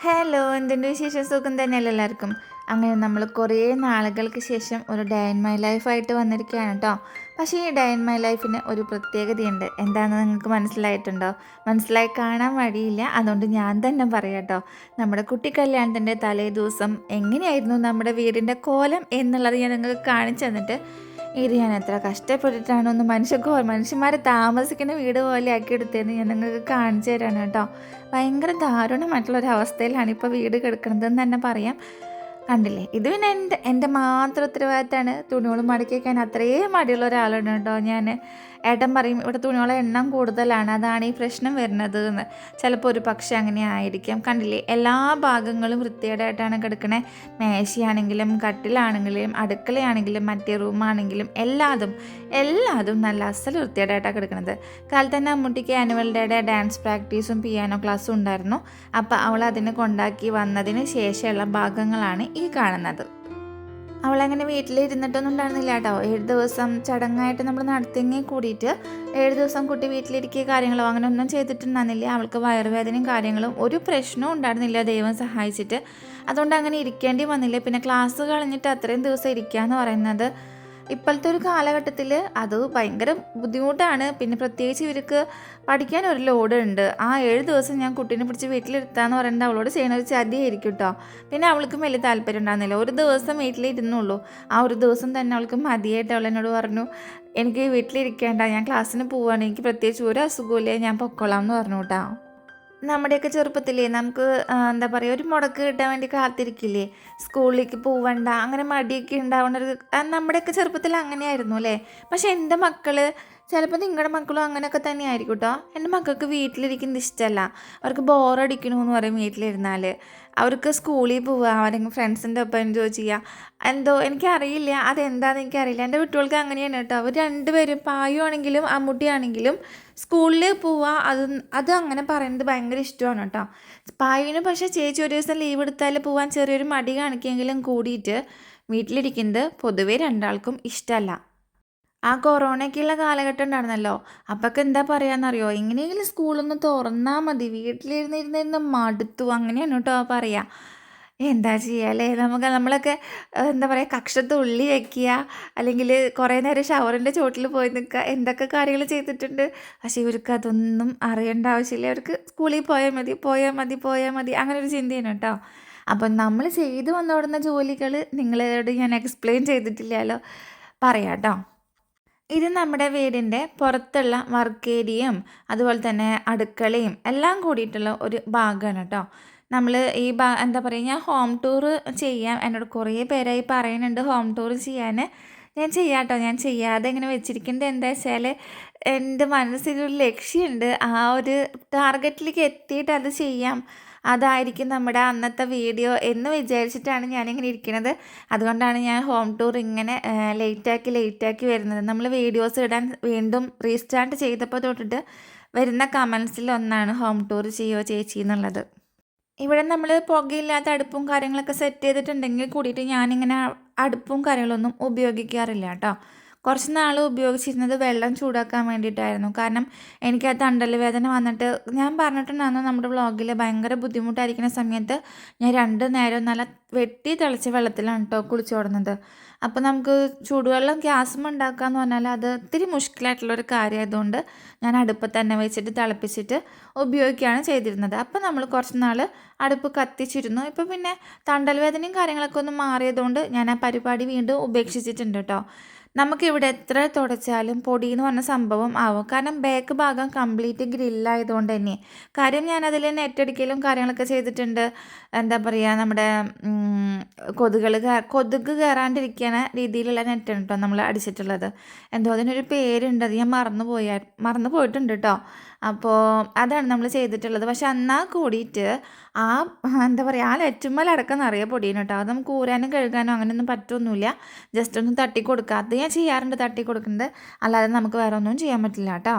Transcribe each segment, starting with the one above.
Hello എന്തിന്റെ വിശേഷം? സുഖം തന്നെയല്ല എല്ലാവർക്കും? അങ്ങനെ നമ്മൾ കുറേ നാളുകൾക്ക് ശേഷം ഒരു ഡേ ഇൻ മൈ ലൈഫായിട്ട് വന്നിരിക്കുകയാണ് കേട്ടോ. പക്ഷേ ഈ ഡേ ഇൻ മൈ ലൈഫിന് ഒരു പ്രത്യേകതയുണ്ട്. എന്താണെന്ന് നിങ്ങൾക്ക് മനസ്സിലായിട്ടുണ്ടോ? മനസ്സിലായി കാണാൻ വഴിയില്ല. അതുകൊണ്ട് ഞാൻ തന്നെ പറയാം കേട്ടോ. നമ്മുടെ കുട്ടി കല്യാണത്തിന്റെ തലേ ദിവസം എങ്ങനെയായിരുന്നു നമ്മുടെ വീടിന്റെ കോലം എന്നുള്ളത് ഞാൻ നിങ്ങൾക്ക് കാണിച്ചു തന്നിട്ട് ഇത് ഞാൻ എത്ര കഷ്ടപ്പെട്ടിട്ടാണ് ഒന്ന് മനുഷ്യർക്ക് മനുഷ്യന്മാരെ താമസിക്കുന്ന വീട് പോലെ ആക്കി എടുത്തതെന്ന് ഞാൻ നിങ്ങൾക്ക് കാണിച്ചു തരാണ് കേട്ടോ. ഭയങ്കര ദാരുണമായിട്ടുള്ള ഒരു അവസ്ഥയിലാണ് ഇപ്പോൾ വീട് കിടക്കുന്നതെന്ന് തന്നെ പറയാം. കണ്ടില്ലേ? ഇത് പിന്നെ എന്റെ എന്റെ മാത്രം ഉത്തരവാദിത്തമാണ്. തുണികൾ മടക്കി വയ്ക്കാൻ അത്രയും മടിയുള്ള ഒരാളാണ് കേട്ടോ ഞാൻ ഏട്ടൻ പറയും ഇവിടെ തുണികളെ എണ്ണം കൂടുതലാണ് അതാണ് ഈ പ്രശ്നം വരുന്നത് എന്ന് ചിലപ്പോൾ ഒരു പക്ഷേ അങ്ങനെ ആയിരിക്കാം. കണ്ടില്ലേ എല്ലാ ഭാഗങ്ങളും വൃത്തികേടായിട്ടാണ് കിടക്കണേ. മേശയാണെങ്കിലും കട്ടിലാണെങ്കിലും അടുക്കളയാണെങ്കിലും മറ്റേ റൂമാണെങ്കിലും എല്ലാതും എല്ലാതും നല്ല അസൽ വൃത്തികേടായിട്ടാണ് കിടക്കുന്നത് കാലത്ത് തന്നെ അമ്മൂട്ടിക്ക് ആനുവൽ ഡേയുടെ ഡാൻസ് പ്രാക്ടീസും പിയാനോ ക്ലാസ്സും ഉണ്ടായിരുന്നു. അപ്പോൾ അവൾ അതിനെ കൊണ്ടാക്കി വന്നതിന് ശേഷമുള്ള ഭാഗങ്ങളാണ് ഈ കാണുന്നത്. അവളങ്ങനെ വീട്ടിലിരുന്നിട്ടൊന്നും ഉണ്ടായിരുന്നില്ല കേട്ടോ ഏഴ് ദിവസം ചടങ്ങായിട്ട് നമ്മൾ നടത്തിയെങ്കിൽ കൂടിയിട്ട് ഏഴ് ദിവസം കുട്ടി വീട്ടിലിരിക്കുക കാര്യങ്ങളോ അങ്ങനെ ഒന്നും ചെയ്തിട്ടുണ്ടായിരുന്നില്ല. അവൾക്ക് വയറുവേദനയും കാര്യങ്ങളും ഒരു പ്രശ്നവും ഉണ്ടായിരുന്നില്ല. ദൈവം സഹായിച്ചിട്ട്. അതുകൊണ്ട് അങ്ങനെ ഇരിക്കേണ്ടി വന്നില്ല. പിന്നെ ക്ലാസ് കളഞ്ഞിട്ട് അത്രയും ദിവസം ഇരിക്കുക എന്ന് പറയുന്നത് ഇപ്പോഴത്തെ ഒരു കാലഘട്ടത്തിൽ അത് ഭയങ്കര ബുദ്ധിമുട്ടാണ്. പിന്നെ പ്രത്യേകിച്ച് ഇവർക്ക് പഠിക്കാൻ ഒരു ലോഡ് ഉണ്ട് ആ ഏഴ് ദിവസം ഞാൻ കുട്ടീനെ പിടിച്ച് വീട്ടിലിരുത്താന്ന് പറയുന്നത് അവളോട് ചെയ്യണ ഒരു ചതിയായിരിക്കും കേട്ടോ പിന്നെ അവൾക്കും വലിയ താല്പര്യം ഉണ്ടാകുന്നില്ല ഒരു ദിവസം വീട്ടിലിരുന്നുള്ളൂ. ആ ഒരു ദിവസം തന്നെ അവൾക്ക് മതിയായിട്ട് അവൾ എന്നോട് പറഞ്ഞു എനിക്ക് വീട്ടിലിരിക്കേണ്ട. ഞാൻ ക്ലാസ്സിന് പോവുകയാണ് എനിക്ക് പ്രത്യേകിച്ച് ഒരു അസുഖമില്ല ഞാൻ പൊക്കോളാം എന്ന് പറഞ്ഞു കേട്ടോ നമ്മുടെയൊക്കെ ചെറുപ്പത്തിലേ നമുക്ക് എന്താ പറയുക ഒരു മുടക്ക് കിട്ടാൻ വേണ്ടി കാത്തിരിക്കില്ലേ? സ്കൂളിലേക്ക് പോവണ്ട അങ്ങനെ മടിയൊക്കെ ഉണ്ടാവുന്ന ഒരു നമ്മുടെയൊക്കെ ചെറുപ്പത്തിൽ അങ്ങനെയായിരുന്നു അല്ലേ? പക്ഷെ എന്റെ മക്കൾ ചിലപ്പോൾ നിങ്ങളുടെ മക്കളും അങ്ങനെയൊക്കെ തന്നെ ആയിരിക്കും കേട്ടോ എന്റെ മക്കൾക്ക് വീട്ടിലിരിക്കുന്നത് ഇഷ്ടമല്ല. അവർക്ക് ബോറടിക്കണമെന്ന് പറയും വീട്ടിലിരുന്നാൽ അവർക്ക് സ്കൂളിൽ പോവുക അവരെങ്കിൽ ഫ്രണ്ട്സിന്റെ ഒപ്പം എൻജോയ് ചെയ്യുക. എന്തോ എനിക്കറിയില്ല. അതെന്താണെന്ന് എനിക്കറിയില്ല. എന്റെ കുട്ടികൾക്ക് അങ്ങനെയാണ് കേട്ടോ അവർ രണ്ടുപേരും പായു ആണെങ്കിലും അമ്മുട്ടിയാണെങ്കിലും സ്കൂളിൽ പോവാ അത് അത് അങ്ങനെ പറയുന്നത് ഭയങ്കര ഇഷ്ടമാണ് കേട്ടോ. പായുവിന് പക്ഷേ ചേച്ചി ഒരു ദിവസം ലീവ് എടുത്താൽ പോവാൻ ചെറിയൊരു മടി കാണിക്കെങ്കിലും കൂടിയിട്ട് വീട്ടിലിരിക്കുന്നത് പൊതുവെ രണ്ടാൾക്കും ഇഷ്ടമല്ല ആ കൊറോണയ്ക്കുള്ള കാലഘട്ടം ഉണ്ടായിരുന്നല്ലോ. അപ്പൊക്കെ എന്താ പറയാന്നറിയോ? എങ്ങനെയെങ്കിലും സ്കൂളൊന്ന് തുറന്നാൽ മതി. വീട്ടിലിരുന്നിരുന്നിരുന്ന് മടുത്തു. അങ്ങനെയാണ് കേട്ടോ പറയാ. എന്താ ചെയ്യുക അല്ലേ നമുക്ക് നമ്മളൊക്കെ എന്താ പറയുക കക്ഷത്ത് ഉള്ളി വയ്ക്കുക അല്ലെങ്കിൽ കുറേ നേരം ഷവറിന്റെ ചോട്ടിൽ പോയി നിൽക്കുക എന്തൊക്കെ കാര്യങ്ങൾ ചെയ്തിട്ടുണ്ട്. പക്ഷേ ഇവർക്ക് അതൊന്നും അറിയേണ്ട ആവശ്യമില്ല. അവർക്ക് സ്കൂളിൽ പോയാൽ മതി പോയാൽ മതി പോയാൽ മതി അങ്ങനെ ഒരു ചിന്തയാണ് കേട്ടോ. അപ്പം നമ്മൾ ചെയ്തു വന്നോടുന്ന ജോലികൾ നിങ്ങളോട് ഞാൻ എക്സ്പ്ലെയിൻ ചെയ്തിട്ടില്ലല്ലോ. പറയാം കേട്ടോ. ഇത് നമ്മുടെ വീടിന്റെ പുറത്തുള്ള വർക്ക് ഏരിയയും അതുപോലെ തന്നെ അടുക്കളയും എല്ലാം കൂടിയിട്ടുള്ള ഒരു ഭാഗമാണ് കേട്ടോ. നമ്മൾ ഈ എന്താ പറയുക ഞാൻ ഹോം ടൂർ ചെയ്യാം. എന്നോട് കുറേ പേരായി പറയുന്നുണ്ട് ഹോം ടൂർ ചെയ്യാൻ ഞാൻ ചെയ്യാട്ടോ ഞാൻ ചെയ്യാതെ ഇങ്ങനെ വെച്ചിരിക്കുന്നത് എന്താ വെച്ചാൽ എന്റെ മനസ്സിലൊരു ലക്ഷ്യമുണ്ട്. ആ ഒരു ടാർഗറ്റിലേക്ക് എത്തിയിട്ട് അത് ചെയ്യാം. അതായിരിക്കും നമ്മുടെ അന്നത്തെ വീഡിയോ എന്ന് വിചാരിച്ചിട്ടാണ് ഞാനിങ്ങനെ ഇരിക്കുന്നത്. അതുകൊണ്ടാണ് ഞാൻ ഹോം ടൂർ ഇങ്ങനെ ലേറ്റാക്കി ലേറ്റാക്കി വരുന്നത്. നമ്മൾ വീഡിയോസ് ഇടാൻ വീണ്ടും റീസ്റ്റാർട്ട് ചെയ്തപ്പോൾ തൊട്ടിട്ട് വരുന്ന കമൻസിൽ ഒന്നാണ് ഹോം ടൂർ ചെയ്യുമോ ചേച്ചി എന്നുള്ളത്. ഇവിടെ നമ്മൾ പുകയില്ലാത്ത അടുപ്പും കാര്യങ്ങളൊക്കെ സെറ്റ് ചെയ്തിട്ടുണ്ടെങ്കിൽ കൂടിയിട്ട് ഞാനിങ്ങനെ അടുപ്പും കാര്യങ്ങളൊന്നും ഉപയോഗിക്കാറില്ല കേട്ടോ. കുറച്ച് നാൾ ഉപയോഗിച്ചിരുന്നത് വെള്ളം ചൂടാക്കാൻ വേണ്ടിയിട്ടായിരുന്നു. കാരണം എനിക്ക് ആ തണ്ടൽ വേദന വന്നിട്ട് ഞാൻ പറഞ്ഞിട്ടുണ്ടായിരുന്നു നമ്മുടെ വ്ളോഗിൽ ഭയങ്കര ബുദ്ധിമുട്ടായിരിക്കുന്ന സമയത്ത് ഞാൻ രണ്ട് നേരം നല്ല വെട്ടി തിളച്ച വെള്ളത്തിലാണ് കേട്ടോ കുളിച്ചോടുന്നത്. അപ്പോൾ നമുക്ക് ചൂടുവെള്ളം ഗ്യാസും ഉണ്ടാക്കുക എന്ന് പറഞ്ഞാൽ അത് ഇത്തിരി മുഷ്കിലായിട്ടുള്ളൊരു കാര്യമായതുകൊണ്ട് ഞാൻ അടുപ്പത്ത് തന്നെ വെച്ചിട്ട് തിളപ്പിച്ചിട്ട് ഉപയോഗിക്കുകയാണ് ചെയ്തിരുന്നത്. അപ്പോൾ നമ്മൾ കുറച്ച് നാൾ അടുപ്പ് കത്തിച്ചിരുന്നു. ഇപ്പോൾ പിന്നെ തണ്ടൽ വേദനയും കാര്യങ്ങളൊക്കെ ഒന്ന് മാറിയതുകൊണ്ട് ഞാൻ ആ പരിപാടി വീണ്ടും ഉപേക്ഷിച്ചിട്ടുണ്ട് കേട്ടോ നമുക്കിവിടെ എത്ര തുടച്ചാലും പൊടി എന്ന് പറഞ്ഞ സംഭവം ആവും. കാരണം ബാക്ക് ഭാഗം കംപ്ലീറ്റ് ഗ്രില്ലായതുകൊണ്ട് തന്നെ കാര്യം ഞാനതിൽ നെറ്റടിക്കലും കാര്യങ്ങളൊക്കെ ചെയ്തിട്ടുണ്ട്. എന്താ പറയുക നമ്മുടെ കൊതുകൾ കൊതുക് കയറാണ്ടിരിക്കുന്ന രീതിയിലുള്ള നെറ്റാണ് കേട്ടോ നമ്മൾ അടിച്ചിട്ടുള്ളത്. എന്തോ അതിനൊരു പേരുണ്ട്. അത് ഞാൻ മറന്നു പോയാൽ മറന്നു പോയിട്ടുണ്ട് കേട്ടോ അപ്പോൾ അതാണ് നമ്മൾ ചെയ്തിട്ടുള്ളത്. പക്ഷെ എന്നാൽ കൂടിയിട്ട് ആ എന്താ പറയുക ആ ലെറ്റുമ്മലടക്കം നിറയെ പൊടിയാണ് കേട്ടോ അത് നമുക്ക് ഊരാനും കഴുകാനും അങ്ങനെയൊന്നും പറ്റൊന്നുമില്ല ജസ്റ്റ് ഒന്ന് തട്ടി കൊടുക്കുക അത് ഞാൻ ചെയ്യാറുണ്ട് തട്ടി കൊടുക്കുന്നത്. അല്ലാതെ നമുക്ക് വേറെ ഒന്നും ചെയ്യാൻ പറ്റില്ല കേട്ടോ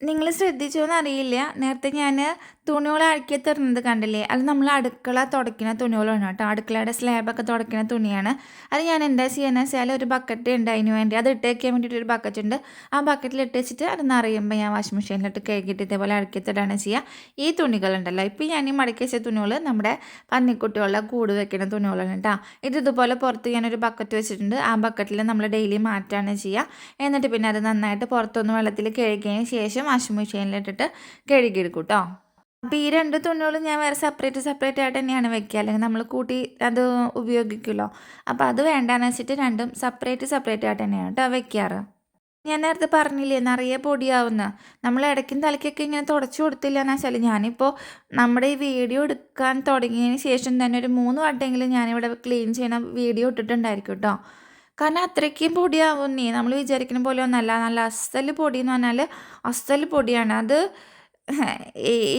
നിങ്ങൾ ശ്രദ്ധിച്ചോ എന്നറിയില്ല നേരത്തെ ഞാൻ തുണികൾ അഴുക്കി തരുന്നത് കണ്ടില്ലേ? അത് നമ്മൾ അടുക്കള തുടയ്ക്കുന്ന തുണികളാണ് കേട്ടോ. അടുക്കളയുടെ സ്ലാബൊക്കെ തുടയ്ക്കുന്ന തുണിയാണ്. അത് ഞാൻ എന്താ ചെയ്യുന്നത് വെച്ചാൽ ഒരു ബക്കറ്റ് ഉണ്ട് അതിന് വേണ്ടി. അത് ഇട്ട് വയ്ക്കാൻ വേണ്ടിയിട്ട് ഒരു ബക്കറ്റ് ഉണ്ട്. ആ ബക്കറ്റിൽ ഇട്ട് വെച്ചിട്ട് അത് നിറയുമ്പോൾ ഞാൻ വാഷിംഗ് മെഷീനിലിട്ട് കഴുകിയിട്ട് ഇതേപോലെ അഴുക്കി തരാണ് ചെയ്യുക. ഈ തുണികളുണ്ടല്ലോ. ഇപ്പോൾ ഞാൻ ഈ മടക്കി വെച്ച തുണികൾ നമ്മുടെ പന്നിക്കുട്ടികളുടെ കൂട് വെക്കുന്ന തുണികളാണ് കേട്ടോ. ഇത് ഇതുപോലെ പുറത്ത് ഞാനൊരു ബക്കറ്റ് വെച്ചിട്ടുണ്ട്. ആ ബക്കറ്റിൽ നമ്മൾ ഡെയിലി മാറ്റാണ് ചെയ്യുക. എന്നിട്ട് പിന്നെ അത് നന്നായിട്ട് പുറത്തൊന്ന് വെള്ളത്തിൽ കഴുകിയതിന് ശേഷം വാഷിംഗ് മെഷീനിലിട്ടിട്ട് കഴുകിയെടുക്കും കേട്ടോ. അപ്പോൾ ഈ രണ്ട് തുണികളും ഞാൻ വേറെ സെപ്പറേറ്റ് സെപ്പറേറ്റ് ആയിട്ട് തന്നെയാണ് വെക്കുക. അല്ലെങ്കിൽ നമ്മൾ കൂട്ടി അത് ഉപയോഗിക്കുമല്ലോ. അപ്പോൾ അത് വേണ്ടാന്ന് വെച്ചിട്ട് രണ്ടും സെപ്പറേറ്റ് സെപ്പറേറ്റ് ആയിട്ട് തന്നെയാണ് കേട്ടോ വെക്കാറ്. ഞാൻ നേരത്തെ പറഞ്ഞില്ലേ നിറയെ പൊടിയാവുന്ന. നമ്മൾ ഇടയ്ക്കും തലയ്ക്കൊക്കെ ഇങ്ങനെ തുടച്ചു കൊടുത്തില്ല എന്ന് വെച്ചാൽ ഞാനിപ്പോൾ നമ്മുടെ ഈ വീഡിയോ എടുക്കാൻ തുടങ്ങിയതിന് ശേഷം തന്നെ ഒരു മൂന്ന് വട്ടമെങ്കിലും ഞാനിവിടെ ക്ലീൻ ചെയ്യണ വീഡിയോ ഇട്ടിട്ടുണ്ടായിരിക്കും കേട്ടോ. കാരണം അത്രയ്ക്കും പൊടിയാവുന്നേ. നമ്മൾ വിചാരിക്കുന്ന പോലെ ഒന്നല്ല. നല്ല അസ്സൽ പൊടി എന്ന് പറഞ്ഞാൽ അസ്സൽ പൊടിയാണ്. അത്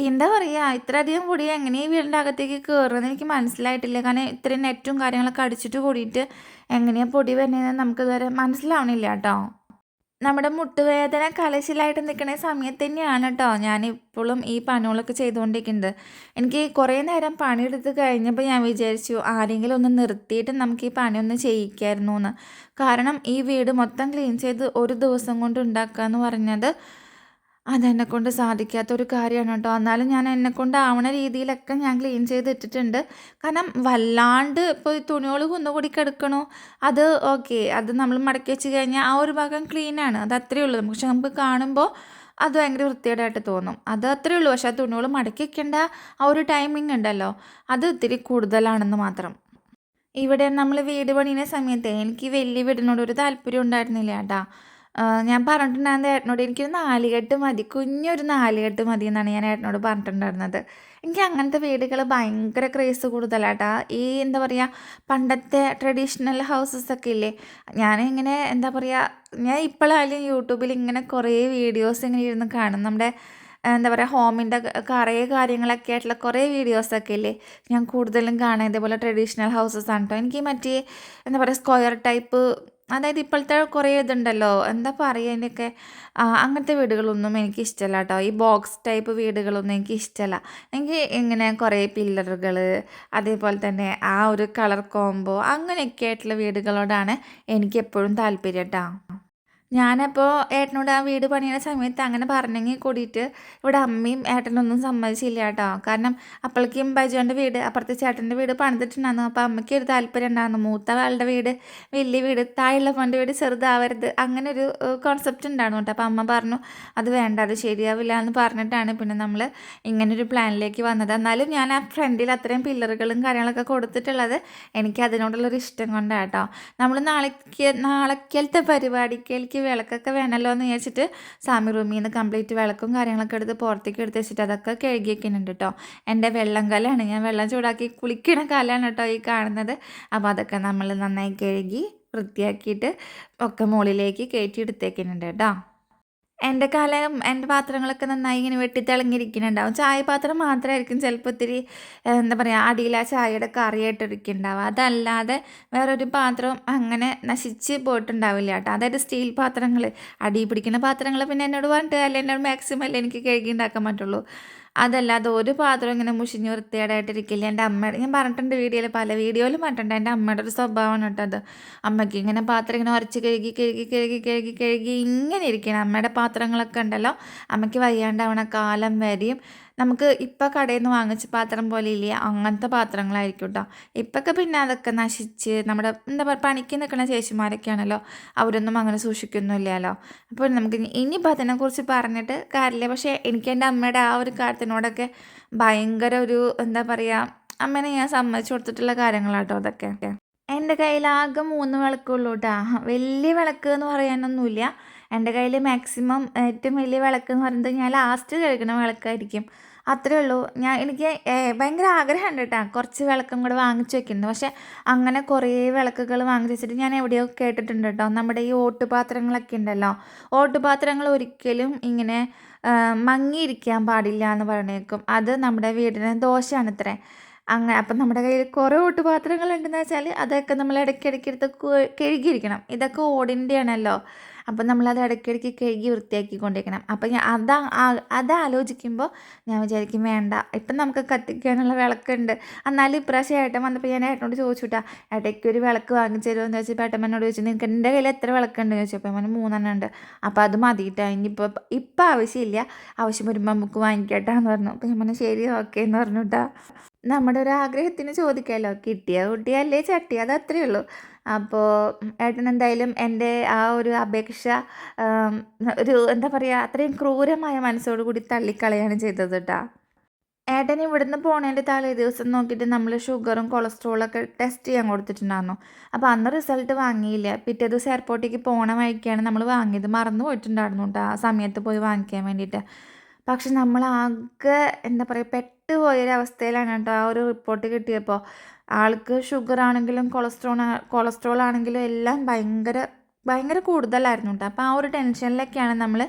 എന്താ പറയുക ഇത്രയധികം പൊടി എങ്ങനെ ഈ വീടിന്റെ അകത്തേക്ക് കയറുന്നത് എനിക്ക് മനസ്സിലായിട്ടില്ല. കാരണം ഇത്രയും നെറ്റും കാര്യങ്ങളൊക്കെ അടിച്ചിട്ട് കൂടിയിട്ട് എങ്ങനെയാ പൊടി വരുന്നതെന്ന് നമുക്കിതുവരെ മനസ്സിലാവണില്ല കേട്ടോ. നമ്മുടെ മുട്ടുവേദന കലശിലായിട്ട് നിൽക്കുന്ന സമയത്ത് തന്നെയാണ് കേട്ടോ ഞാൻ ഇപ്പോഴും ഈ പണികളൊക്കെ ചെയ്തുകൊണ്ടിരിക്കുന്നത്. എനിക്ക് കുറേ നേരം പണിയെടുത്ത് കഴിഞ്ഞപ്പോൾ ഞാൻ വിചാരിച്ചു ആരെങ്കിലും ഒന്ന് നിർത്തിയിട്ട് നമുക്ക് ഈ പണി ഒന്ന് ചെയ്യിക്കായിരുന്നു എന്ന്. കാരണം ഈ വീട് മൊത്തം ക്ലീൻ ചെയ്ത് ഒരു ദിവസം കൊണ്ട് ഉണ്ടാക്കുക എന്ന് പറഞ്ഞത് അതെന്നെക്കൊണ്ട് സാധിക്കാത്തൊരു കാര്യമാണ് കേട്ടോ. എന്നാലും ഞാൻ എന്നെക്കൊണ്ട് ആവണ രീതിയിലൊക്കെ ഞാൻ ക്ലീൻ ചെയ്തിട്ടിട്ടുണ്ട് കാരണം വല്ലാണ്ട് ഇപ്പോൾ തുണികൾ കുന്നുകൂടി കിടക്കണു. അത് ഓക്കെ അത് നമ്മൾ മടക്കി വെച്ച് കഴിഞ്ഞാൽ ആ ഒരു ഭാഗം ക്ലീനാണ് അത് അത്രയേ ഉള്ളൂ. പക്ഷെ നമുക്ക് കാണുമ്പോൾ അത് ഭയങ്കര വൃത്തികേടായിട്ട് തോന്നും. അത് അത്രയേ ഉള്ളൂ. പക്ഷെ ആ തുണികൾ മടക്കി വെക്കേണ്ട ആ ഒരു ടൈമിംഗ് ഉണ്ടല്ലോ. അത് ഇത്തിരി കൂടുതലാണെന്ന് മാത്രം. ഇവിടെ നമ്മൾ വീട് പണിയുന്ന സമയത്ത് എനിക്ക് വലിയ വീടിനോട് ഒരു താല്പര്യം ഉണ്ടായിരുന്നില്ല കേട്ടോ. ഞാൻ പറഞ്ഞിട്ടുണ്ടായിരുന്നത് ഏട്ടനോട് എനിക്കൊരു നാലുകെട്ട് മതി. കുഞ്ഞൊരു നാലുകെട്ട് മതി എന്നാണ് ഞാൻ ഏട്ടനോട് പറഞ്ഞിട്ടുണ്ടായിരുന്നത്. എനിക്ക് അങ്ങനത്തെ വീടുകൾ ഭയങ്കര ക്രേസ് കൂടുതലാട്ടാ. ഈ എന്താ പറയുക പണ്ടത്തെ ട്രഡീഷണൽ ഹൗസസ് ഒക്കെ ഇല്ലേ? ഞാനിങ്ങനെ എന്താ പറയുക ഞാൻ ഇപ്പോഴായാലും യൂട്യൂബിൽ ഇങ്ങനെ കുറേ വീഡിയോസ് ഇങ്ങനെ ഇരുന്ന് കാണും. നമ്മുടെ എന്താ പറയുക ഹോമിന്റെ കുറേ കാര്യങ്ങളൊക്കെ ആയിട്ടുള്ള കുറേ വീഡിയോസൊക്കെ ഇല്ലേ? ഞാൻ കൂടുതലും കാണുക ഇതേപോലെ ട്രഡീഷണൽ ഹൗസസ് ആണ് കേട്ടോ എനിക്ക് മറ്റേ എന്താ പറയുക സ്ക്വയർ ടൈപ്പ് അതായത് ഇപ്പോഴത്തെ കുറേ ഇതുണ്ടല്ലോ. എന്താ പറയുക അതിന്റെയൊക്കെ അങ്ങനത്തെ വീടുകളൊന്നും എനിക്ക് ഇഷ്ടമല്ല കേട്ടോ. ഈ ബോക്സ് ടൈപ്പ് വീടുകളൊന്നും എനിക്ക് ഇഷ്ടമല്ല എനിക്ക് ഇങ്ങനെ കുറേ പില്ലറുകൾ അതേപോലെ തന്നെ ആ ഒരു കളർ കോംബോ അങ്ങനെയൊക്കെ ആയിട്ടുള്ള വീടുകളോടാണ് എനിക്ക് എപ്പോഴും താല്പര്യം കേട്ടോ. ഞാനപ്പോൾ ഏട്ടനോട് ആ വീട് പണിയുന്ന സമയത്ത് അങ്ങനെ പറഞ്ഞെങ്കിൽ കൂടിയിട്ട് ഇവിടെ അമ്മയും ഏട്ടനൊന്നും സമ്മതിച്ചില്ല കേട്ടോ കാരണം അപ്പോഴേക്കും ബജുവിന്റെ വീട് അപ്പുറത്തെ ചേട്ടന്റെ വീട് പണിതിട്ടുണ്ടായിരുന്നു. അപ്പോൾ അമ്മയ്ക്ക് ഒരു താല്പര്യം ഉണ്ടായിരുന്നു. മൂത്ത ആളുടെ വീട് വലിയ വീട് താഴെയുള്ള ഫോന്റെ വീട് ചെറുതാവരുത് അങ്ങനെ ഒരു കോൺസെപ്റ്റ് ഉണ്ടായിരുന്നു കേട്ടോ. അപ്പോൾ അമ്മ പറഞ്ഞു അത് വേണ്ട അത് ശരിയാവില്ല എന്ന് പറഞ്ഞിട്ടാണ് പിന്നെ നമ്മൾ ഇങ്ങനൊരു പ്ലാനിലേക്ക് വന്നത്. എന്നാലും ഞാൻ ആ ഫ്രണ്ടിൽ അത്രയും പില്ലറുകളും കാര്യങ്ങളൊക്കെ കൊടുത്തിട്ടുള്ളത് എനിക്ക് അതിനോടുള്ളൊരു ഇഷ്ടം കൊണ്ടാണ് കേട്ടോ നമ്മൾ നാളേക്ക് നാളേക്കലത്തെ പരിപാടിക്കേക്ക് വിളക്കൊക്കെ വേണമല്ലോ എന്ന് വിചാരിച്ചിട്ട് സാമി റൂമിൽ നിന്ന് കംപ്ലീറ്റ് വിളക്കും കാര്യങ്ങളൊക്കെ എടുത്ത് പുറത്തേക്ക് എടുത്ത് വെച്ചിട്ട് അതൊക്കെ കഴുകി വെക്കുന്നുണ്ട് കേട്ടോ എന്റെ വെള്ളം കലാണ്. ഞാൻ വെള്ളം ചൂടാക്കി കുളിക്കണ കലാണ് കേട്ടോ ഈ കാണുന്നത്. അപ്പോൾ അതൊക്കെ നമ്മൾ നന്നായി കഴുകി വൃത്തിയാക്കിയിട്ട് ഒക്കെ മുകളിലേക്ക് കയറ്റി എടുത്തേക്കുന്നുണ്ട് കേട്ടോ എന്റെ കലം എന്റെ പാത്രങ്ങളൊക്കെ നന്നായി ഇങ്ങനെ വെട്ടിത്തിളങ്ങിയിരിക്കുന്നുണ്ടാവും ചായ പാത്രം മാത്രമായിരിക്കും ചിലപ്പോൾ ഇത്തിരി എന്താ പറയുക അടിയിൽ ആ കറിയായിട്ട് കറിയായിട്ടിരിക്കുന്നുണ്ടാവുക അതല്ലാതെ വേറൊരു പാത്രവും അങ്ങനെ നശിച്ച് പോയിട്ടുണ്ടാവില്ല കേട്ടോ. അതായത് സ്റ്റീൽ പാത്രങ്ങൾ അടി പിടിക്കുന്ന പാത്രങ്ങൾ പിന്നെ എന്നോട് പറഞ്ഞിട്ട് അല്ല എന്നോട് മാക്സിമം അല്ലേ എനിക്ക് കഴുകി ഉണ്ടാക്കാൻ പറ്റുള്ളൂ. അതല്ലാതെ ഒരു പാത്രം ഇങ്ങനെ മുഷിഞ്ഞ് വൃത്തികേടായിട്ടിരിക്കില്ല. എന്റെ അമ്മയുടെ ഞാൻ പറഞ്ഞിട്ടുണ്ട് വീഡിയോയിൽ പല വീഡിയോയിലും പറഞ്ഞിട്ടുണ്ട്. എന്റെ അമ്മയുടെ ഒരു സ്വഭാവമാണ് കേട്ടോ അത്. അമ്മയ്ക്ക് ഇങ്ങനെ പാത്രം ഇങ്ങനെ ഉരച്ച് കഴുകി കഴുകി കഴുകി കഴുകി കഴുകി ഇങ്ങനെ ഇരിക്കണം. അമ്മയുടെ പാത്രങ്ങളൊക്കെ ഉണ്ടല്ലോ. അമ്മയ്ക്ക് വയ്യാണ്ടാവണ കാലം വരെയും നമുക്ക് ഇപ്പം കടയിൽ നിന്ന് വാങ്ങിച്ച പാത്രം പോലെ ഇല്ല അങ്ങനത്തെ പാത്രങ്ങളായിരിക്കും കേട്ടോ ഇപ്പൊക്കെ പിന്നെ അതൊക്കെ നശിച്ച് നമ്മുടെ എന്താ പറയുക പണിക്ക് നിൽക്കുന്ന ചേച്ചിമാരൊക്കെയാണല്ലോ അവരൊന്നും അങ്ങനെ സൂക്ഷിക്കുന്നില്ലല്ലോ അപ്പോൾ നമുക്ക് ഇനിയിപ്പോൾ അതിനെക്കുറിച്ച് പറഞ്ഞിട്ട് കാര്യമില്ല. പക്ഷേ എനിക്ക് എന്റെ അമ്മയുടെ ആ ഒരു കാര്യത്തിനോടൊക്കെ ഭയങ്കര ഒരു എന്താ പറയുക അമ്മേനെ ഞാൻ സമ്മതിച്ചു കൊടുത്തിട്ടുള്ള കാര്യങ്ങളാട്ടോ അതൊക്കെ. എന്റെ കയ്യിൽ ആകെ മൂന്ന് വിളക്കുള്ളൂ കേട്ടോ വലിയ വിളക്ക് എന്ന് പറയാനൊന്നുമില്ല. എന്റെ കയ്യിൽ മാക്സിമം ഏറ്റവും വലിയ വിളക്ക് എന്ന് പറയുന്നത് ഞാൻ ലാസ്റ്റ് കഴിക്കുന്ന വിളക്കായിരിക്കും. അത്രേ ഉള്ളൂ. ഞാൻ എനിക്ക് ഭയങ്കര ആഗ്രഹമുണ്ട് കേട്ടോ കുറച്ച് വിളക്കും കൂടെ വാങ്ങിച്ച് വെക്കുന്നുണ്ട് പക്ഷേ അങ്ങനെ കുറേ വിളക്കുകൾ വാങ്ങിച്ച് വെച്ചിട്ട് ഞാൻ എവിടെയോ കേട്ടിട്ടുണ്ട് കേട്ടോ നമ്മുടെ ഈ ഓട്ടുപാത്രങ്ങളൊക്കെ ഉണ്ടല്ലോ. ഓട്ടുപാത്രങ്ങൾ ഒരിക്കലും ഇങ്ങനെ മങ്ങിയിരിക്കാൻ പാടില്ല എന്ന് പറഞ്ഞേക്കും. അത് നമ്മുടെ വീടിന് ദോഷമാണ് ദോഷമാണത്രേ അങ്ങനെ അപ്പം നമ്മുടെ കയ്യിൽ കുറേ ഓട്ടുപാത്രങ്ങൾ ഉണ്ടെന്ന് വെച്ചാൽ അതൊക്കെ നമ്മൾ ഇടയ്ക്കിടയ്ക്ക് എടുത്ത് കഴുകിയിരിക്കണം. ഇതൊക്കെ ഓടിന്റെ അപ്പോൾ നമ്മളത് ഇടയ്ക്കിടയ്ക്ക് കഴുകി വൃത്തിയാക്കി കൊണ്ടിരിക്കണം അപ്പോൾ ഞാൻ അതാ ആലോചിക്കുമ്പോൾ ഞാൻ വിചാരിക്കും വേണ്ട ഇപ്പം നമുക്ക് കത്തിക്കാനുള്ള വിളക്കുണ്ട്. എന്നാലും ഇപ്രാവശ്യം ഏട്ടൻ വന്നപ്പോൾ ഞാൻ ഏട്ടനോട് ചോദിച്ചു കേട്ടാ ഏട്ടയ്ക്ക് ഒരു വിളക്ക് വാങ്ങിച്ചു തരുമെന്ന് വെച്ചപ്പോൾ ഏട്ടൻ എന്നോട് ചോദിച്ചു നിനക്ക് എന്റെ കയ്യിൽ എത്ര വിളക്കുണ്ട്? ചോദിച്ചപ്പോൾ അവന് മൂന്നെണ്ണം ഉണ്ട്. അപ്പോൾ അത് മതിയിട്ടാ ഇനിയിപ്പോൾ ഇപ്പം ആവശ്യമില്ല ആവശ്യം വരുമ്പോൾ നമുക്ക് വാങ്ങിക്കട്ടാന്ന് പറഞ്ഞു. അപ്പം ഞാൻ ശരി ഓക്കെ എന്ന് പറഞ്ഞു കേട്ടാ നമ്മുടെ ഒരു ആഗ്രഹത്തിന് ചോദിക്കാമല്ലോ കിട്ടിയ കുട്ടിയല്ലേ ചട്ടി അത് അത്രയേ ഉള്ളൂ. അപ്പോൾ ഏട്ടൻ എന്തായാലും എന്റെ ആ ഒരു അപേക്ഷ ഒരു എന്താ പറയുക അത്രയും ക്രൂരമായ മനസ്സോടു കൂടി തള്ളിക്കളയാണ് ചെയ്തത് കേട്ടോ ഏട്ടൻ ഇവിടുന്ന് പോണേന്റെ തലേ ദിവസം നോക്കിയിട്ട് നമ്മൾ ഷുഗറും കൊളസ്ട്രോളൊക്കെ ടെസ്റ്റ് ചെയ്യാൻ കൊടുത്തിട്ടുണ്ടായിരുന്നു. അപ്പോൾ അന്ന് റിസൾട്ട് വാങ്ങിയില്ല. പിറ്റേ ദിവസം എയർപോർട്ടിലേക്ക് പോണ വഴിക്കാണ് നമ്മൾ വാങ്ങിയത്. മറന്നു പോയിട്ടുണ്ടായിരുന്നു കേട്ടോ ആ സമയത്ത് പോയി വാങ്ങിക്കാൻ വേണ്ടിയിട്ട്. പക്ഷെ നമ്മൾ ആകെ എന്താ പറയുക പെട്ടുപോയൊരവസ്ഥയിലാണ് കേട്ടോ ആ ഒരു റിപ്പോർട്ട് കിട്ടിയപ്പോൾ ആൾക്ക് ഷുഗർ ആണെങ്കിലും കൊളസ്ട്രോൾ കൊളസ്ട്രോൾ ആണെങ്കിലും എല്ലാം ഭയങ്കര ഭയങ്കര കൂടുതലായിരുന്നു കേട്ടോ അപ്പോൾ ആ ഒരു ടെൻഷനിലൊക്കെയാണ് നമ്മൾ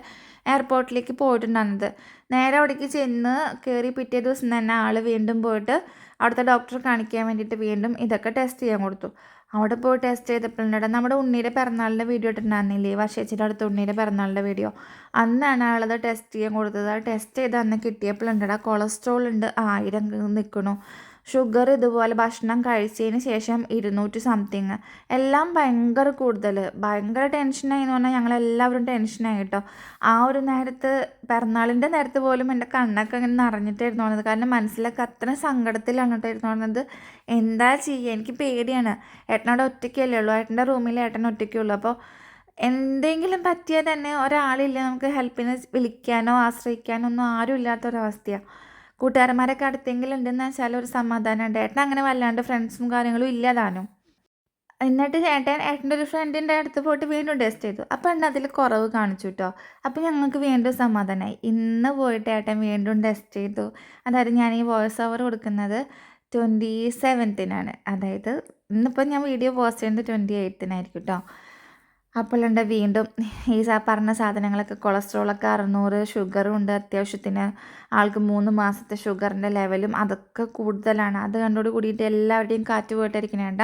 എയർപോർട്ടിലേക്ക് പോയിട്ടുണ്ടായിരുന്നത്. നേരെ അവിടേക്ക് ചെന്ന് കയറി പിറ്റേ ദിവസം തന്നെ ആൾ വീണ്ടും പോയിട്ട് അവിടുത്തെ ഡോക്ടറെ കാണിക്കാൻ വേണ്ടിയിട്ട് വീണ്ടും ഇതൊക്കെ ടെസ്റ്റ് ചെയ്യാൻ കൊടുത്തു. അവിടെ പോയി ടെസ്റ്റ് ചെയ്തപ്പോഴുണ്ടാ നമ്മുടെ ഉണ്ണിയുടെ പിറന്നാളിന്റെ വീഡിയോ ഇട്ടിട്ടുണ്ടായിരുന്നില്ലേ? വർഷേച്ചിയുടെ അടുത്ത് ഉണ്ണിയുടെ പിറന്നാളിന്റെ വീഡിയോ അന്നാണ് അയാളത് ടെസ്റ്റ് ചെയ്യാൻ കൊടുത്തത്. ടെസ്റ്റ് ചെയ്ത് അന്ന് കിട്ടിയപ്പോഴുണ്ടടാ കൊളസ്ട്രോൾ ഉണ്ട് ആയിരം നിൽക്കണു ഷുഗർ ഇതുപോലെ ഭക്ഷണം കഴിച്ചതിന് ശേഷം ഇരുന്നൂറ്റി സംതിങ് എല്ലാം ഭയങ്കര കൂടുതൽ ഭയങ്കര ടെൻഷനായി എന്ന് പറഞ്ഞാൽ ഞങ്ങളെല്ലാവരും ടെൻഷനായി കേട്ടോ ആ ഒരു നേരത്ത് പിറന്നാളിന്റെ നേരത്ത് പോലും എന്റെ കണ്ണൊക്കെ ഇങ്ങനെ നിറഞ്ഞിട്ടായിരുന്നു വന്നത്. കാരണം മനസ്സിലൊക്കെ അത്ര സങ്കടത്തിലാണ് കേട്ടോ പറഞ്ഞത് വന്നത്. എന്താ ചെയ്യുക എനിക്ക് പേടിയാണ്. ഏട്ടനോട് ഒറ്റയ്ക്കല്ലേ ഉള്ളൂ. ഏട്ടന്റെ റൂമിൽ ഏട്ടൻ ഒറ്റയ്ക്കേ ഉള്ളൂ. അപ്പോൾ എന്തെങ്കിലും പറ്റിയാൽ തന്നെ ഒരാളില്ല. നമുക്ക് ഹെൽപ്പിന് വിളിക്കാനോ ആശ്രയിക്കാനോ ഒന്നും ആരും ഇല്ലാത്തൊരവസ്ഥയാണ് കൂട്ടുകാരന്മാരൊക്കെ അടുത്തെങ്കിലും ഉണ്ടെന്ന് വെച്ചാൽ ഒരു സമാധാനമുണ്ട്. ഏട്ടൻ അങ്ങനെ വല്ലാണ്ട് ഫ്രണ്ട്സും കാര്യങ്ങളും ഇല്ലതാനും എന്നിട്ട് ചേട്ടൻ ഏട്ടന്റെ ഒരു ഫ്രണ്ടിന്റെ അടുത്ത് പോയിട്ട് വീണ്ടും ടെസ്റ്റ് ചെയ്തു. അപ്പോൾ എണ്ണ അതിൽ കുറവ് കാണിച്ചു കേട്ടോ അപ്പോൾ ഞങ്ങൾക്ക് വീണ്ടും സമാധാനമായി ഇന്ന് പോയിട്ട് ഏട്ടൻ വീണ്ടും ടെസ്റ്റ് ചെയ്തു. അതായത് ഞാൻ ഈ വോയിസ് ഓവർ കൊടുക്കുന്നത് ട്വന്റി സെവൻത്തിനാണ് അതായത് ഇന്നിപ്പോൾ ഞാൻ വീഡിയോ പോസ്റ്റ് ചെയ്യുന്നത് ട്വന്റി എയ്ത്തിനായിരിക്കും കേട്ടോ അപ്പോഴുണ്ട് വീണ്ടും. ഈ പറഞ്ഞ സാധനങ്ങളൊക്കെ കൊളസ്ട്രോളൊക്കെ അറുന്നൂറ് ഷുഗറും ഉണ്ട്. അത്യാവശ്യത്തിന് ആൾക്ക് മൂന്ന് മാസത്തെ ഷുഗറിന്റെ ലെവലും അതൊക്കെ കൂടുതലാണ്. അത് കണ്ടോട് കൂടിയിട്ട് എല്ലാവരുടെയും കാറ്റ് പോയിട്ടിരിക്കണേണ്ട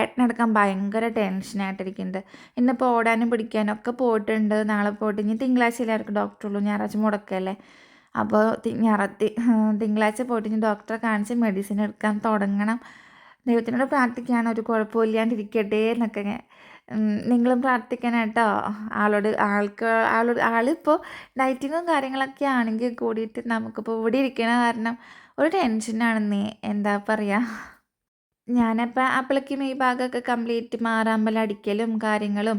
ഏട്ടനടക്കം ഭയങ്കര ടെൻഷനായിട്ടിരിക്കുന്നുണ്ട് ഇന്നിപ്പോൾ ഓടാനും പിടിക്കാനും ഒക്കെ പോയിട്ടുണ്ട്. നാളെ പോയിട്ട് ഇനി തിങ്കളാഴ്ച എല്ലാവർക്കും ഡോക്ടറുള്ളൂ ഞായറാഴ്ച മുടക്കല്ലേ. അപ്പോൾ ഞായറ തിങ്കളാഴ്ച പോയിട്ട് ഇനി ഡോക്ടറെ കാണിച്ച് മെഡിസിൻ എടുക്കാൻ തുടങ്ങണം. ദൈവത്തിനോട് പ്രാർത്ഥിക്കുകയാണ്. ഒരു കുഴപ്പമില്ലാണ്ടിരിക്കട്ടെ എന്നൊക്കെ നിങ്ങളും പ്രാർത്ഥിക്കണം കേട്ടോ ആളോട് ആൾക്ക് ആളോട് ആളിപ്പോൾ ഡയറ്റിങ്ങും കാര്യങ്ങളൊക്കെ ആണെങ്കിൽ കൂടിയിട്ട് നമുക്കിപ്പോൾ ഇവിടെ ഇരിക്കണ കാരണം ഒരു ടെൻഷനാണ് നീ എന്താ പറയുക ഞാനപ്പോൾ അപ്പോഴേക്കും ഈ ഭാഗമൊക്കെ കംപ്ലീറ്റ് മാറാമ്പല അടിക്കലും കാര്യങ്ങളും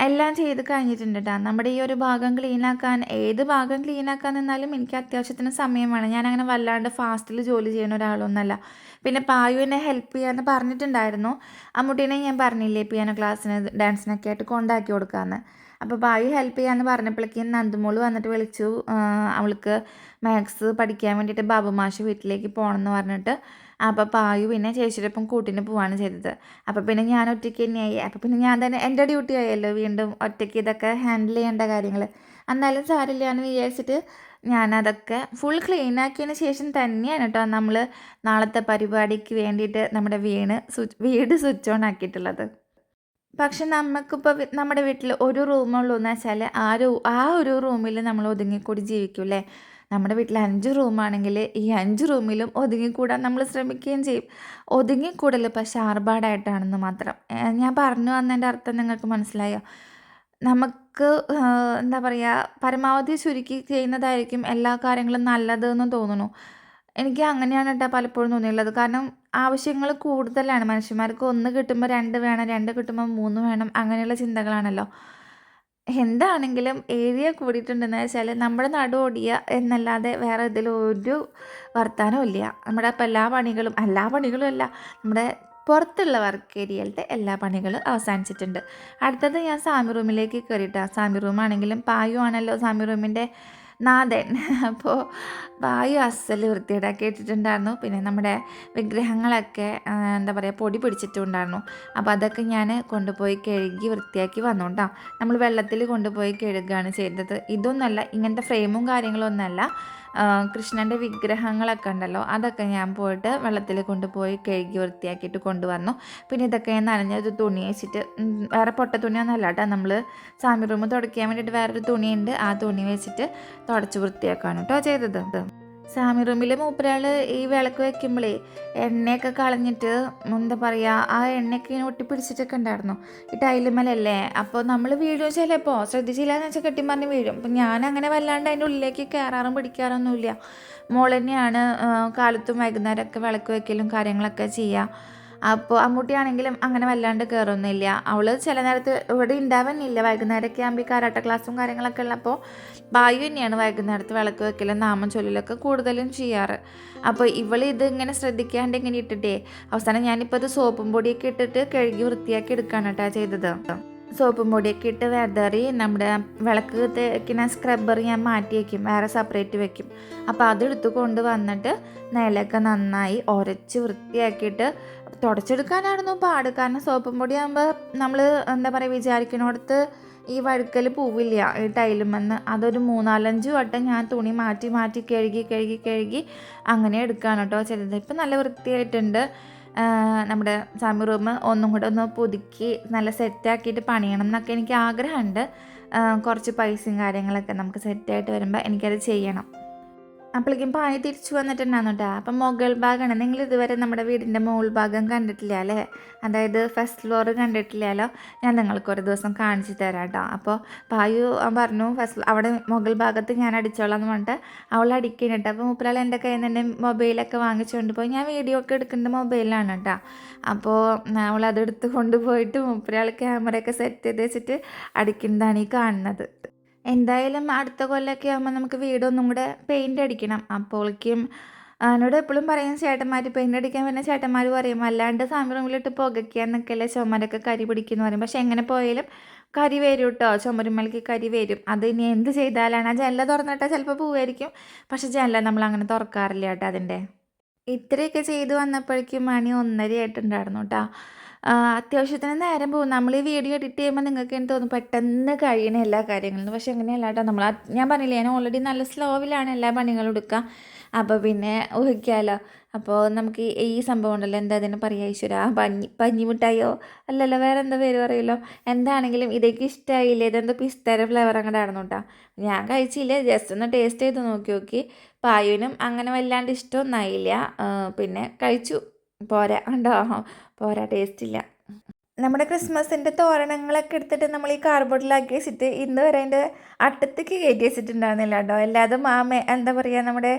എല്ലാം ചെയ്ത് കഴിഞ്ഞിട്ടുണ്ട് കേട്ടോ നമ്മുടെ ഈ ഒരു ഭാഗം ക്ലീനാക്കാൻ ഏത് ഭാഗം ക്ലീനാക്കാൻ നിന്നാലും എനിക്ക് അത്യാവശ്യത്തിന് സമയം വേണം. ഞാനങ്ങനെ വല്ലാണ്ട് ഫാസ്റ്റിൽ ജോലി ചെയ്യുന്ന ഒരാളൊന്നുമല്ല പിന്നെ പായു എന്നെ ഹെൽപ്പ് ചെയ്യാമെന്ന് പറഞ്ഞിട്ടുണ്ടായിരുന്നു. അമ്മുട്ടീനെ ഞാൻ പറഞ്ഞില്ലേ പിയാനോ ക്ലാസ്സിന് ഡാൻസിനൊക്കെ ആയിട്ട് കൊണ്ടാക്കി കൊടുക്കാമെന്ന് അപ്പോൾ പായു ഹെൽപ്പ് ചെയ്യാമെന്ന് പറഞ്ഞപ്പോഴേക്കും നന്ദുമോൾ വന്നിട്ട് വിളിച്ചു. അവൾക്ക് മാത്സ് പഠിക്കാൻ വേണ്ടിയിട്ട് ബാബു മാഷ് വീട്ടിലേക്ക് പോകണമെന്ന് പറഞ്ഞിട്ട്. അപ്പോൾ പായു പിന്നെ ചേച്ചിയുടെ ഒപ്പം കൂട്ടിന് പോവാണ് ചെയ്തത്. അപ്പോൾ പിന്നെ ഞാൻ ഒറ്റയ്ക്ക് തന്നെയായി. അപ്പോൾ പിന്നെ ഞാൻ തന്നെ എന്റെ ഡ്യൂട്ടി ആയല്ലോ വീണ്ടും ഒറ്റയ്ക്ക് ഇതൊക്കെ ഹാൻഡിൽ ചെയ്യേണ്ട കാര്യങ്ങൾ എന്നാലും സാരില്ല എന്ന് വിചാരിച്ചിട്ട് ഞാനതൊക്കെ ഫുൾ ക്ലീൻ ആക്കിയതിന് ശേഷം തന്നെയാണ് കേട്ടോ നമ്മൾ നാളത്തെ പരിപാടിക്ക് വേണ്ടിയിട്ട് നമ്മുടെ വീണ് സ്വിച്ച് വീട് സ്വിച്ച് ഓൺ ആക്കിയിട്ടുള്ളത്. പക്ഷെ നമുക്കിപ്പോൾ നമ്മുടെ വീട്ടിൽ ഒരു റൂമുള്ളൂ എന്ന് വെച്ചാൽ ആ ഒരു ആ ഒരു റൂമിൽ നമ്മൾ ഒതുങ്ങിക്കൂടി ജീവിക്കും അല്ലേ നമ്മുടെ വീട്ടിൽ അഞ്ച് റൂമാണെങ്കിൽ ഈ അഞ്ച് റൂമിലും ഒതുങ്ങിക്കൂടാൻ നമ്മൾ ശ്രമിക്കുകയും ചെയ്യും. ഒതുങ്ങിക്കൂടൽ പക്ഷെ ആർഭാടായിട്ടാണെന്ന് മാത്രം. ഞാൻ പറഞ്ഞു വന്നതിന്റെ അർത്ഥം നിങ്ങൾക്ക് മനസ്സിലായോ? നമുക്ക് ആ, എന്താ പറയുക പരമാവധി ചുരുക്കി ചെയ്യുന്നതായിരിക്കും എല്ലാ കാര്യങ്ങളും നല്ലതെന്ന് തോന്നുന്നു. എനിക്ക് അങ്ങനെയാണ് കേട്ടോ പലപ്പോഴും തോന്നിയുള്ളത്. കാരണം ആവശ്യങ്ങൾ കൂടുതലാണ്. മനുഷ്യന്മാർക്ക് ഒന്ന് കിട്ടുമ്പോൾ രണ്ട് വേണം രണ്ട് കിട്ടുമ്പോൾ മൂന്ന് വേണം അങ്ങനെയുള്ള ചിന്തകളാണല്ലോ. എന്താണെങ്കിലും ഏരിയ കൂടിയിട്ടുണ്ടെന്ന് വെച്ചാൽ നമ്മുടെ നടു ഓടിയ എന്നല്ലാതെ വേറെ ഇതിലൊരു വർത്താനവും ഇല്ല. നമ്മുടെ അപ്പം എല്ലാ പണികളും എല്ലാ പണികളും അല്ല. നമ്മുടെ പുറത്തുള്ള വർക്ക് ഏരിയയിലത്തെ എല്ലാ പണികളും അവസാനിച്ചിട്ടുണ്ട്. അടുത്തത് ഞാൻ സാമി റൂമിലേക്ക് കയറിയിട്ടാണ് സാമി റൂമാണെങ്കിലും പായു ആണല്ലോ സാമി റൂമിന്റെ നാഥൻ. അപ്പോൾ പായു അസൽ വൃത്തിയിടാക്കി ഇട്ടിട്ടുണ്ടായിരുന്നു പിന്നെ നമ്മുടെ വിഗ്രഹങ്ങളൊക്കെ എന്താ പറയുക പൊടി പിടിച്ചിട്ടുണ്ടായിരുന്നു. അപ്പോൾ അതൊക്കെ ഞാൻ കൊണ്ടുപോയി കഴുകി വൃത്തിയാക്കി വന്നു നമ്മൾ വെള്ളത്തിൽ കൊണ്ടുപോയി കഴുകുകയാണ് ചെയ്തത്. ഇതൊന്നുമല്ല ഇങ്ങനത്തെ ഫ്രെയിമും കാര്യങ്ങളൊന്നുമല്ല കൃഷ്ണന്റെ വിഗ്രഹങ്ങളൊക്കെ ഉണ്ടല്ലോ അതൊക്കെ ഞാൻ പോയിട്ട് വെള്ളത്തിൽ കൊണ്ടുപോയി കഴുകി വൃത്തിയാക്കിയിട്ട് കൊണ്ടുവന്നു. പിന്നെ ഇതൊക്കെ ഞാൻ നനഞ്ഞൊരു തുണി വെച്ചിട്ട് വേറെ പൊട്ട തുണിയൊന്നും അല്ല കേട്ടോ. നമ്മൾ സാമി റൂം തുടയ്ക്കാൻ വേണ്ടിയിട്ട് വേറൊരു തുണിയുണ്ട്. ആ തുണി വെച്ചിട്ട് തുടച്ച് വൃത്തിയാക്കാണ് കേട്ടോ ചെയ്തത്. സാമി റൂമിൽ മൂപ്പരാൾ ഈ വിളക്ക് വെക്കുമ്പോഴേ എണ്ണയൊക്കെ കളഞ്ഞിട്ട് എന്താ പറയുക ആ എണ്ണയൊക്കെ ഇങ്ങനെ ഒട്ടിപ്പിടിച്ചിട്ടൊക്കെ ഉണ്ടായിരുന്നു. ഈ ടൈലുമലല്ലേ അപ്പോൾ നമ്മൾ വീഴും ചിലപ്പോൾ ശ്രദ്ധിച്ചില്ല എന്ന് വെച്ചാൽ കെട്ടി പറഞ്ഞ് വീഴും. അപ്പം ഞാൻ അങ്ങനെ വല്ലാണ്ട് അതിന്റെ ഉള്ളിലേക്ക് കയറാറും പിടിക്കാറൊന്നുമില്ല. മോൾ തന്നെയാണ് കാലത്തും വൈകുന്നേരമൊക്കെ വിളക്ക് വെക്കലും കാര്യങ്ങളൊക്കെ ചെയ്യുക അപ്പോൾ അമ്മൂട്ടിയാണെങ്കിലും അങ്ങനെ വല്ലാണ്ട് കയറൊന്നുമില്ല അവൾ ചില നേരത്ത് ഇവിടെ ഉണ്ടാവാനില്ല വൈകുന്നേരമൊക്കെ ആകുമ്പോൾ കരാട്ട ക്ലാസ്സും കാര്യങ്ങളൊക്കെ ഉള്ളപ്പോൾ ബായു തന്നെയാണ് വൈകുന്നേരത്ത് വിളക്ക് വെക്കലും നാമം ചൊല്ലലൊക്കെ കൂടുതലും ചെയ്യാറ്. അപ്പോൾ ഇവൾ ഇത് ഇങ്ങനെ ശ്രദ്ധിക്കാണ്ട് ഇങ്ങനെ ഇട്ടിട്ടേ അവസാനം ഞാനിപ്പോൾ അത് സോപ്പും പൊടിയൊക്കെ ഇട്ടിട്ട് കഴുകി വൃത്തിയാക്കി എടുക്കുകയാണ് കേട്ടോ ചെയ്തത്. സോപ്പും പൊടിയൊക്കെ ഇട്ട് വെതറി നമ്മുടെ വിളക്ക് തേക്കുന്ന സ്ക്രബ്ബർ ഞാൻ മാറ്റി വയ്ക്കും വേറെ സെപ്പറേറ്റ് വെക്കും. അപ്പോൾ അതെടുത്ത് കൊണ്ട് വന്നിട്ട് നിലയൊക്കെ നന്നായി ഉരച്ച് വൃത്തിയാക്കിയിട്ട് തുടച്ചെടുക്കാനായിരുന്നു പാട്. കാരണം സോപ്പും പൊടി ആകുമ്പോൾ നമ്മൾ എന്താ പറയുക വിചാരിക്കണോടത്ത് ഈ വഴുക്കൽ പോവില്ല ഈ ടൈലുമെന്ന് അതൊരു മൂന്നാലഞ്ച് വട്ടം ഞാൻ തുണി മാറ്റി മാറ്റി കഴുകി കഴുകി കഴുകി അങ്ങനെ എടുക്കുകയാണ് കേട്ടോ ചെയ്തത്. ഇപ്പം നല്ല വൃത്തിയായിട്ടുണ്ട്. നമ്മുടെ സാമി റൂം ഒന്നും കൂടെ ഒന്ന് പുതുക്കി നല്ല സെറ്റാക്കിയിട്ട് പണിയണം എന്നൊക്കെ എനിക്ക് ആഗ്രഹമുണ്ട്. കുറച്ച് പൈസയും കാര്യങ്ങളൊക്കെ നമുക്ക് സെറ്റായിട്ട് വരുമ്പോൾ എനിക്കത് ചെയ്യണം. അപ്പോഴേക്കും പായ തിരിച്ചു വന്നിട്ടുണ്ടായിരുന്നു കേട്ടോ അപ്പം മുകൾ ഭാഗമാണ്. നിങ്ങൾ ഇതുവരെ നമ്മുടെ വീടിന്റെ മുകൾ ഭാഗം കണ്ടിട്ടില്ല അല്ലേ? അതായത് ഫസ്റ്റ് ഫ്ലോർ കണ്ടിട്ടില്ലല്ലോ. ഞാൻ നിങ്ങൾക്ക് ഒരു ദിവസം കാണിച്ചു തരാം കേട്ടോ അപ്പോൾ പായു പറഞ്ഞു ഫസ്റ്റ് അവിടെ മുകൾ ഭാഗത്ത് ഞാൻ അടിച്ചോളാം എന്ന് പറഞ്ഞിട്ട് അവൾ അടിക്കുന്നുണ്ട് അപ്പോൾ മൂപ്പരാൾ എന്റെ കയ്യിൽ നിന്ന് മൊബൈലൊക്കെ വാങ്ങിച്ചുകൊണ്ട് പോയി. ഞാൻ വീഡിയോ ഒക്കെ എടുക്കേണ്ട മൊബൈലാണ് കേട്ടോ. അപ്പോൾ അവൾ അതെടുത്ത് കൊണ്ടുപോയിട്ട് മൂപ്പരാൾ ക്യാമറയൊക്കെ സെറ്റ് ചെയ്ത് വെച്ചിട്ട് അടിക്കുന്നതാണ് ഈ കാണുന്നത്. എന്തായാലും അടുത്ത കൊല്ലമൊക്കെ ആകുമ്പോൾ നമുക്ക് വീടൊന്നും കൂടെ പെയിന്റ് അടിക്കണം. അപ്പോഴേക്കും എന്നോട് എപ്പോഴും പറയും ചേട്ടന്മാർ പെയിന്റ് അടിക്കാൻ വരുന്ന ചേട്ടന്മാർ പറയും അല്ലാണ്ട് സാമി റൂമിലിട്ട് പുകയ്ക്കുക എന്നൊക്കെയല്ലേ ചുമരൊക്കെ കരി പിടിക്കുന്നു പറയും. പക്ഷെ എങ്ങനെ പോയാലും കരി വരും കേട്ടോ ചുമരുമ്മലേക്ക് കരി വരും. അത് ഇനി എന്ത് ചെയ്താലാണ് ആ ജനല തുറന്നിട്ടാൽ ചിലപ്പോൾ പോവായിരിക്കും. പക്ഷെ ജനല നമ്മൾ അങ്ങനെ തുറക്കാറില്ല കേട്ടോ അതിന്റെ. ഇത്രയൊക്കെ ചെയ്തു വന്നപ്പോഴേക്കും മണി ഒന്നരയായിട്ടുണ്ടായിരുന്നു കേട്ടോ അത്യാവശ്യത്തിന് നേരം പോകും. നമ്മൾ ഈ വീഡിയോ എഡിറ്റ് ചെയ്യുമ്പോൾ നിങ്ങൾക്ക് എനിക്ക് തോന്നും പെട്ടെന്ന് കഴിയണ എല്ലാ കാര്യങ്ങളും. പക്ഷെ അങ്ങനെയല്ല കേട്ടോ. നമ്മൾ ഞാൻ പറഞ്ഞില്ല ഞാൻ ഓൾറെഡി നല്ല സ്ലോവിലാണ് എല്ലാ പണികളും എടുക്കുക അപ്പോൾ പിന്നെ ഊഹിക്കാമല്ലോ അപ്പോൾ നമുക്ക് ഈ- സംഭവം ഉണ്ടല്ലോ. എന്താ അതിന് പറയുക ഈശ്വര? പഞ്ഞി പഞ്ഞിമുട്ടായോ? അല്ലല്ലോ വേറെ എന്താ പേര് പറയുമല്ലോ എന്താണെങ്കിലും ഇതേക്ക് ഇഷ്ടമായില്ലേ ഇതെന്തോ പിസ്തര ഫ്ലേവർ അങ്ങോട്ട് ആണെന്ന് കേട്ടോ ഞാൻ കഴിച്ചില്ല. ജസ്റ്റ് ഒന്ന് ടേസ്റ്റ് ചെയ്ത് നോക്കി നോക്കി. പായുവിനും അങ്ങനെ വല്ലാണ്ട് ഇഷ്ടമൊന്നായില്ല പിന്നെ കഴിച്ചു. പോരാ ഉണ്ടോ പോരാ ടേസ്റ്റ് ഇല്ല. നമ്മുടെ ക്രിസ്മസിന്റെ തോരണങ്ങളൊക്കെ എടുത്തിട്ട് നമ്മൾ ഈ കാർബോർഡിലാക്കി വെച്ചിട്ട് ഇന്ന് വരെ അതിന്റെ അട്ടത്തേക്ക് കയറ്റി വെച്ചിട്ടുണ്ടായിരുന്നില്ല കേട്ടോ. എല്ലാതും മാമ എന്താ പറയുക നമ്മുടെ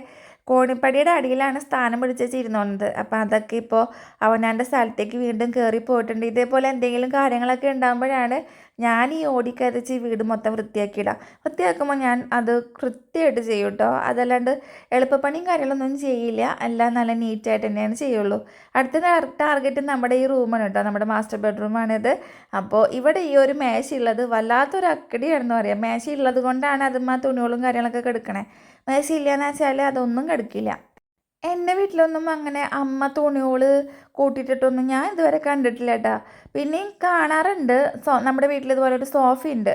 കോണിപ്പടിയുടെ അടിയിലാണ് സ്ഥാനം പിടിച്ച് വെച്ചിരുന്നത്. അപ്പോൾ അതൊക്കെ ഇപ്പോൾ അവനാന്റെ സ്ഥലത്തേക്ക് വീണ്ടും കയറി പോയിട്ടുണ്ട്. ഇതേപോലെ എന്തെങ്കിലും കാര്യങ്ങളൊക്കെ ഉണ്ടാകുമ്പോഴാണ് ഞാൻ ഈ ഓടിക്കരച്ച് വീട് മൊത്തം വൃത്തിയാക്കിയിടാം. വൃത്തിയാക്കുമ്പോൾ ഞാൻ അത് കൃത്യമായിട്ട് ചെയ്യും കേട്ടോ അതല്ലാണ്ട് എളുപ്പപ്പണിയും കാര്യങ്ങളൊന്നും ചെയ്യില്ല. എല്ലാം നല്ല നീറ്റായിട്ട് തന്നെയാണ് ചെയ്യുള്ളൂ. അടുത്ത ടാർഗറ്റ് നമ്മുടെ ഈ റൂമാണ് കേട്ടോ നമ്മുടെ മാസ്റ്റർ ബെഡ്റൂമാണിത് അപ്പോൾ ഇവിടെ ഈ ഒരു മേശയുള്ളത് വല്ലാത്തൊരു അക്കടിയാണെന്ന് പറയാം. മേശയുള്ളത് കൊണ്ടാണ് അതും ആ തുണികളും കാര്യങ്ങളൊക്കെ കിടക്കണേ. മേശ ഇല്ലയെന്ന് വെച്ചാൽ അതൊന്നും കിടക്കില്ല. എന്റെ വീട്ടിലൊന്നും അങ്ങനെ അമ്മ തുണികൾ കൂട്ടിയിട്ടിട്ടൊന്നും ഞാൻ ഇതുവരെ കണ്ടിട്ടില്ല കേട്ടോ പിന്നെയും കാണാറുണ്ട്. സോ നമ്മുടെ വീട്ടിൽ ഇതുപോലെ ഒരു സോഫയുണ്ട്